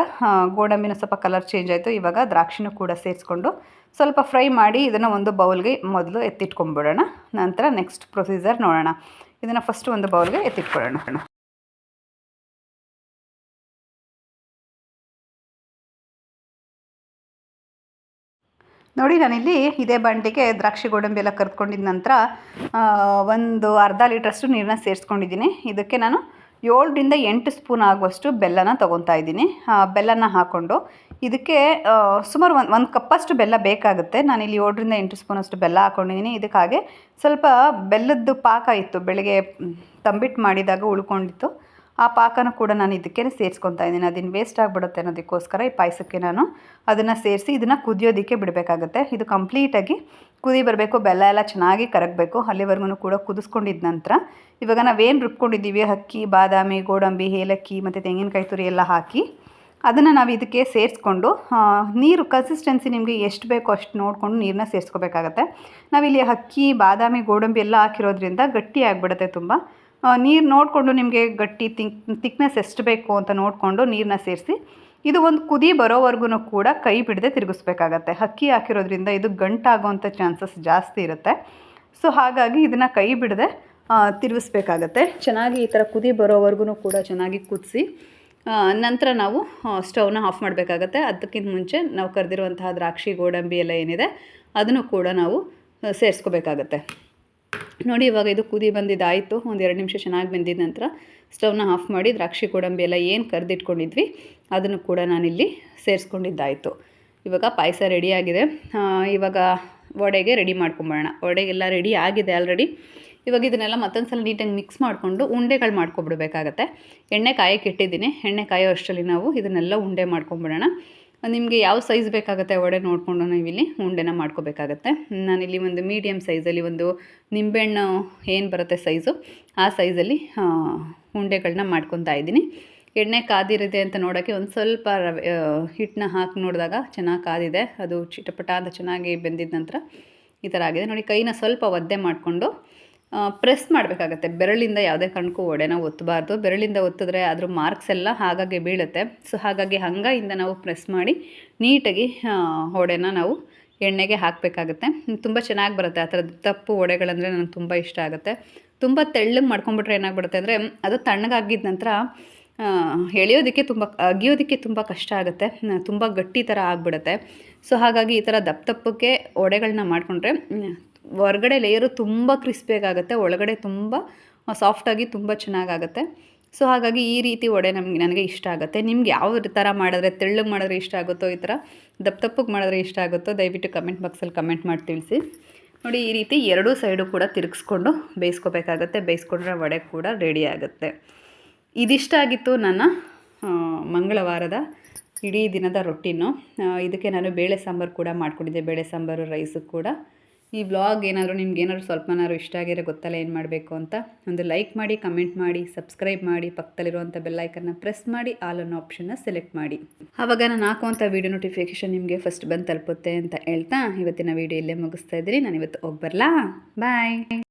ಗೋಡಂಬಿನ ಸ್ವಲ್ಪ ಕಲರ್ ಚೇಂಜ್ ಆಯಿತು. ಇವಾಗ ದ್ರಾಕ್ಷಿನೂ ಕೂಡ ಸೇರಿಸ್ಕೊಂಡು ಸ್ವಲ್ಪ ಫ್ರೈ ಮಾಡಿ ಇದನ್ನು ಒಂದು ಬೌಲ್ಗೆ ಮೊದಲು ಎತ್ತಿಟ್ಕೊಂಡ್ಬಿಡೋಣ ನಂತರ ನೆಕ್ಸ್ಟ್ ಪ್ರೊಸೀಜರ್ ನೋಡೋಣ. ಇದನ್ನು ಫಸ್ಟ್ ಒಂದು ಬೌಲ್ಗೆ ಎತ್ತಿಟ್ಕೊಳ್ಳೋಣ. ನೋಡಿ, ನಾನಿಲ್ಲಿ ಇದೇ ಬಂಡಿಗೆ ದ್ರಾಕ್ಷಿ ಗೋಡಂಬಿ ಎಲ್ಲ ಕರ್ಕೊಂಡಿದ ನಂತರ ಒಂದು ಅರ್ಧ ಲೀಟ್ರಷ್ಟು ನೀರನ್ನ ಸೇರಿಸ್ಕೊಂಡಿದ್ದೀನಿ. ಇದಕ್ಕೆ ನಾನು ಏಳರಿಂದ ಎಂಟು ಸ್ಪೂನ್ ಆಗುವಷ್ಟು ಬೆಲ್ಲನ ತೊಗೊತಾ ಇದ್ದೀನಿ. ಬೆಲ್ಲನ ಹಾಕ್ಕೊಂಡು ಇದಕ್ಕೆ ಸುಮಾರು ಒಂದು ಒಂದು ಕಪ್ಪಷ್ಟು ಬೆಲ್ಲ ಬೇಕಾಗುತ್ತೆ. ನಾನಿಲ್ಲಿ ಏಳರಿಂದ ಎಂಟು ಸ್ಪೂನಷ್ಟು ಬೆಲ್ಲ ಹಾಕ್ಕೊಂಡಿದ್ದೀನಿ ಇದಕ್ಕೆ ಹಾಗೆ ಸ್ವಲ್ಪ ಬೆಲ್ಲದ್ದು ಪಾಕ ಇತ್ತು. ಬೆಳಗ್ಗೆ ತಂಬಿಟ್ಟು ಮಾಡಿದಾಗ ಉಳ್ಕೊಂಡಿತ್ತು. ಆ ಪಾಕನೂ ಕೂಡ ನಾನು ಇದಕ್ಕೆ ಸೇರಿಸ್ಕೊತಾ ಇದ್ದೀನಿ. ಅದನ್ನು ವೇಸ್ಟ್ ಆಗಿಬಿಡುತ್ತೆ ಅನ್ನೋದಕ್ಕೋಸ್ಕರ ಈ ಪಾಯಸಕ್ಕೆ ನಾನು ಅದನ್ನು ಸೇರಿಸಿ ಇದನ್ನು ಕುದಿಯೋದಕ್ಕೆ ಬಿಡಬೇಕಾಗುತ್ತೆ. ಇದು ಕಂಪ್ಲೀಟಾಗಿ ಕುದಿ ಬರಬೇಕು, ಬೆಲ್ಲ ಎಲ್ಲ ಚೆನ್ನಾಗಿ ಕರಗಬೇಕು. ಅಲ್ಲಿವರೆಗೂ ಕೂಡ ಕುದಿಸ್ಕೊಂಡಿದ್ದ ನಂತರ ಇವಾಗ ನಾವೇನು ರುಬ್ಕೊಂಡಿದ್ದೀವಿ? ಅಕ್ಕಿ, ಬಾದಾಮಿ, ಗೋಡಂಬಿ, ಏಲಕ್ಕಿ ಮತ್ತು ತೆಂಗಿನಕಾಯಿ ತುರಿ ಎಲ್ಲ ಹಾಕಿ ಅದನ್ನು ನಾವು ಇದಕ್ಕೆ ಸೇರಿಸ್ಕೊಂಡು ನೀರು ಕನ್ಸಿಸ್ಟೆನ್ಸಿ ನಿಮಗೆ ಎಷ್ಟು ಬೇಕೋ ಅಷ್ಟು ನೋಡಿಕೊಂಡು ನೀರನ್ನ ಸೇರಿಸ್ಕೋಬೇಕಾಗತ್ತೆ. ನಾವಿಲ್ಲಿ ಅಕ್ಕಿ, ಬಾದಾಮಿ, ಗೋಡಂಬಿ ಎಲ್ಲ ಹಾಕಿರೋದ್ರಿಂದ ಗಟ್ಟಿ ಆಗಿಬಿಡುತ್ತೆ ತುಂಬ. ನೀರು ನೋಡಿಕೊಂಡು ನಿಮಗೆ ಗಟ್ಟಿ ತಿಂಕ್ ತಿಕ್ನೆಸ್ ಎಷ್ಟು ಬೇಕು ಅಂತ ನೋಡಿಕೊಂಡು ನೀರನ್ನ ಸೇರಿಸಿ, ಇದು ಒಂದು ಕುದಿ ಬರೋವರೆಗೂ ಕೂಡ ಕೈ ಬಿಡದೆ ತಿರುಗಿಸ್ಬೇಕಾಗತ್ತೆ. ಅಕ್ಕಿ ಹಾಕಿರೋದ್ರಿಂದ ಇದು ಗಂಟಾಗುವಂಥ ಚಾನ್ಸಸ್ ಜಾಸ್ತಿ ಇರುತ್ತೆ. ಸೊ ಹಾಗಾಗಿ ಇದನ್ನು ಕೈ ಬಿಡದೆ ತಿರುಗಿಸ್ಬೇಕಾಗತ್ತೆ. ಚೆನ್ನಾಗಿ ಈ ಥರ ಕುದಿ ಬರೋವರೆಗೂ ಕೂಡ ಚೆನ್ನಾಗಿ ಕುದಿಸಿ ನಂತರ ನಾವು ಸ್ಟೌವ್ನ ಆಫ್ ಮಾಡಬೇಕಾಗತ್ತೆ. ಅದಕ್ಕಿಂತ ಮುಂಚೆ ನಾವು ಕರೆದಿರುವಂತಹ ದ್ರಾಕ್ಷಿ, ಗೋಡಂಬಿ ಎಲ್ಲ ಏನಿದೆ, ಅದನ್ನು ಕೂಡ ನಾವು ಸೇರಿಸ್ಕೋಬೇಕಾಗತ್ತೆ. ನೋಡಿ, ಇವಾಗ ಇದು ಕುದಿ ಬಂದಿದ್ದಾಯಿತು. ಒಂದು ಎರಡು ನಿಮಿಷ ಚೆನ್ನಾಗಿ ಬಂದಿದ ನಂತರ ಸ್ಟವ್ನ ಆಫ್ ಮಾಡಿ ದ್ರಾಕ್ಷಿ ಗೋಡಂಬಿ ಎಲ್ಲ ಏನು ಕರೆದಿಟ್ಕೊಂಡಿದ್ವಿ, ಅದನ್ನು ಕೂಡ ನಾನಿಲ್ಲಿ ಸೇರಿಸ್ಕೊಂಡಿದ್ದಾಯಿತು. ಇವಾಗ ಪಾಯಸ ರೆಡಿಯಾಗಿದೆ ಇವಾಗ ವಡೆಗೆ ರೆಡಿ ಮಾಡ್ಕೊಂಬರೋಣ. ವಡೆಗೆಲ್ಲ ರೆಡಿ ಆಗಿದೆ ಆಲ್ರೆಡಿ ಇವಾಗ ಇದನ್ನೆಲ್ಲ ಮತ್ತೊಂದು ಸಲ ನೀಟಾಗಿ ಮಿಕ್ಸ್ ಮಾಡಿಕೊಂಡು ಉಂಡೆಗಳು ಮಾಡ್ಕೊಬಿಡ್ಬೇಕಾಗತ್ತೆ. ಎಣ್ಣೆ ಕಾಯಕ್ಕೆ ಇಟ್ಟಿದ್ದೀನಿ. ಎಣ್ಣೆ ಕಾಯೋ ಅಷ್ಟರಲ್ಲಿ ನಾವು ಇದನ್ನೆಲ್ಲ ಉಂಡೆ ಮಾಡ್ಕೊಂಬಿಡೋಣ. ನಿಮಗೆ ಯಾವ ಸೈಜ್ ಬೇಕಾಗುತ್ತೆ ಒಡೆ ನೋಡಿಕೊಂಡು ನಾವಿಲ್ಲಿ ಉಂಡೆನ ಮಾಡ್ಕೋಬೇಕಾಗತ್ತೆ. ನಾನಿಲ್ಲಿ ಒಂದು ಮೀಡಿಯಮ್ ಸೈಜಲ್ಲಿ ಒಂದು ನಿಂಬೆಹಣ್ಣು ಏನು ಬರುತ್ತೆ ಸೈಜು ಆ ಸೈಜಲ್ಲಿ ಉಂಡೆಗಳನ್ನ ಮಾಡ್ಕೊತಾ ಇದ್ದೀನಿ. ಎಣ್ಣೆ ಕಾದಿರಿದೆ ಅಂತ ನೋಡೋಕ್ಕೆ ಒಂದು ಸ್ವಲ್ಪ ರವೆ ಹಿಟ್ಟನ್ನ ಹಾಕಿ ನೋಡಿದಾಗ ಚೆನ್ನಾಗಿ ಕಾದಿದೆ. ಅದು ಚಿಟಪಟ ಅಂತ ಚೆನ್ನಾಗಿ ಬೆಂದಿದ ನಂತರ ಈ ಥರ ಆಗಿದೆ. ನೋಡಿ ಕೈನ ಸ್ವಲ್ಪ ಒದ್ದೆ ಮಾಡಿಕೊಂಡು ಪ್ರೆಸ್ ಮಾಡಬೇಕಾಗತ್ತೆ. ಬೆರಳಿಂದ ಯಾವುದೇ ಕಾರಣಕ್ಕೂ ಒಡೆನ ಒತ್ತಬಾರ್ದು. ಬೆರಳಿಂದ ಒತ್ತಿದ್ರೆ ಅದ್ರ ಮಾರ್ಕ್ಸ್ ಎಲ್ಲ ಹಾಗಾಗಿ ಬೀಳುತ್ತೆ. ಸೊ ಹಾಗಾಗಿ ಹಂಗಾಯಿಂದ ನಾವು ಪ್ರೆಸ್ ಮಾಡಿ ನೀಟಾಗಿ ಒಡೆನ ನಾವು ಎಣ್ಣೆಗೆ ಹಾಕಬೇಕಾಗತ್ತೆ. ತುಂಬ ಚೆನ್ನಾಗಿ ಬರುತ್ತೆ. ಆ ಥರದ್ದು ತಪ್ಪು ಒಡೆಗಳಂದರೆ ನನಗೆ ತುಂಬ ಇಷ್ಟ ಆಗುತ್ತೆ. ತುಂಬ ತೆಳ್ಳಗೆ ಮಾಡ್ಕೊಂಬಿಟ್ರೆ ಏನಾಗ್ಬಿಡುತ್ತೆ ಅಂದರೆ, ಅದು ತಣ್ಣಗಾಗಿದ್ದ ನಂತರ ಎಳೆಯೋದಕ್ಕೆ ತುಂಬ, ಅಗಿಯೋದಕ್ಕೆ ತುಂಬ ಕಷ್ಟ ಆಗುತ್ತೆ. ತುಂಬ ಗಟ್ಟಿ ಥರ ಆಗಿಬಿಡುತ್ತೆ. ಸೊ ಹಾಗಾಗಿ ಈ ಥರ ದಪ್ಪ ದಪ್ಪಕ್ಕೆ ಒಡೆಗಳನ್ನ ಮಾಡಿಕೊಂಡ್ರೆ ಹೊರಗಡೆ ಲೇಯರು ತುಂಬ ಕ್ರಿಸ್ಪಿಯಾಗುತ್ತೆ ಒಳಗಡೆ ತುಂಬ ಸಾಫ್ಟಾಗಿ ತುಂಬ ಚೆನ್ನಾಗಾಗುತ್ತೆ. ಸೊ ಹಾಗಾಗಿ ಈ ರೀತಿ ವಡೆ ನಮಗೆ, ನನಗೆ ಇಷ್ಟ ಆಗುತ್ತೆ. ನಿಮ್ಗೆ ಯಾವ ಥರ ಮಾಡಿದ್ರೆ, ತೆಳ್ಳಗೆ ಮಾಡಿದ್ರೆ ಇಷ್ಟ ಆಗುತ್ತೋ ಈ ಥರ, ದಪ್ಪ ದಪ್ಪಗೆ ಮಾಡಿದ್ರೆ ಇಷ್ಟ ಆಗುತ್ತೋ, ದಯವಿಟ್ಟು ಕಮೆಂಟ್ ಬಾಕ್ಸಲ್ಲಿ ಕಮೆಂಟ್ ಮಾಡಿ ತಿಳಿಸಿ. ನೋಡಿ, ಈ ರೀತಿ ಎರಡೂ ಸೈಡು ಕೂಡ ತಿರುಗಿಸ್ಕೊಂಡು ಬೇಯಿಸ್ಕೋಬೇಕಾಗತ್ತೆ, ಬೇಯಿಸ್ಕೊಂಡ್ರೆ ವಡೆ ಕೂಡ ರೆಡಿ ಆಗುತ್ತೆ. ಇದಿಷ್ಟ ಆಗಿತ್ತು ನನ್ನ ಮಂಗಳವಾರದ ಇಡೀ ದಿನದ ರೊಟ್ಟಿನೂ. ಇದಕ್ಕೆ ನಾನು ಬೇಳೆ ಸಾಂಬಾರು ಕೂಡ ಮಾಡ್ಕೊಂಡಿದ್ದೆ, ಬೇಳೆ ಸಾಂಬಾರು ರೈಸು ಕೂಡ. ಈ ವ್ಲಾಗ್ ಏನಾದರೂ ನಿಮ್ಗೆ ಏನಾದರೂ ಸ್ವಲ್ಪನಾದ್ರು ಇಷ್ಟ ಆಗಿರೋ ಗೊತ್ತಲ್ಲ ಏನು ಮಾಡಬೇಕು ಅಂತ, ಒಂದು ಲೈಕ್ ಮಾಡಿ ಕಮೆಂಟ್ ಮಾಡಿ ಸಬ್ಸ್ಕ್ರೈಬ್ ಮಾಡಿ ಪಕ್ಕದಲ್ಲಿರುವಂಥ ಬೆಲ್ಲೈಕನ್ನ ಪ್ರೆಸ್ ಮಾಡಿ ಆಲ್ ಅನ್ನೋ ಆಪ್ಷನ್ನ ಸೆಲೆಕ್ಟ್ ಮಾಡಿ. ಆವಾಗ ನಾನು ಹಾಕುವಂಥ ವೀಡಿಯೋ ನೋಟಿಫಿಕೇಷನ್ ನಿಮಗೆ ಫಸ್ಟ್ ಬಂದು ತಲುಪುತ್ತೆ ಅಂತ ಹೇಳ್ತಾ, ಇವತ್ತಿನ ವೀಡಿಯೋ ಇಲ್ಲೇ ಮುಗಿಸ್ತಾ ಇದ್ದೀನಿ. ನಾನು ಇವತ್ತು ಹೋಗ್ಬರ್ಲಾ ಬರಲಾ? ಬಾಯ್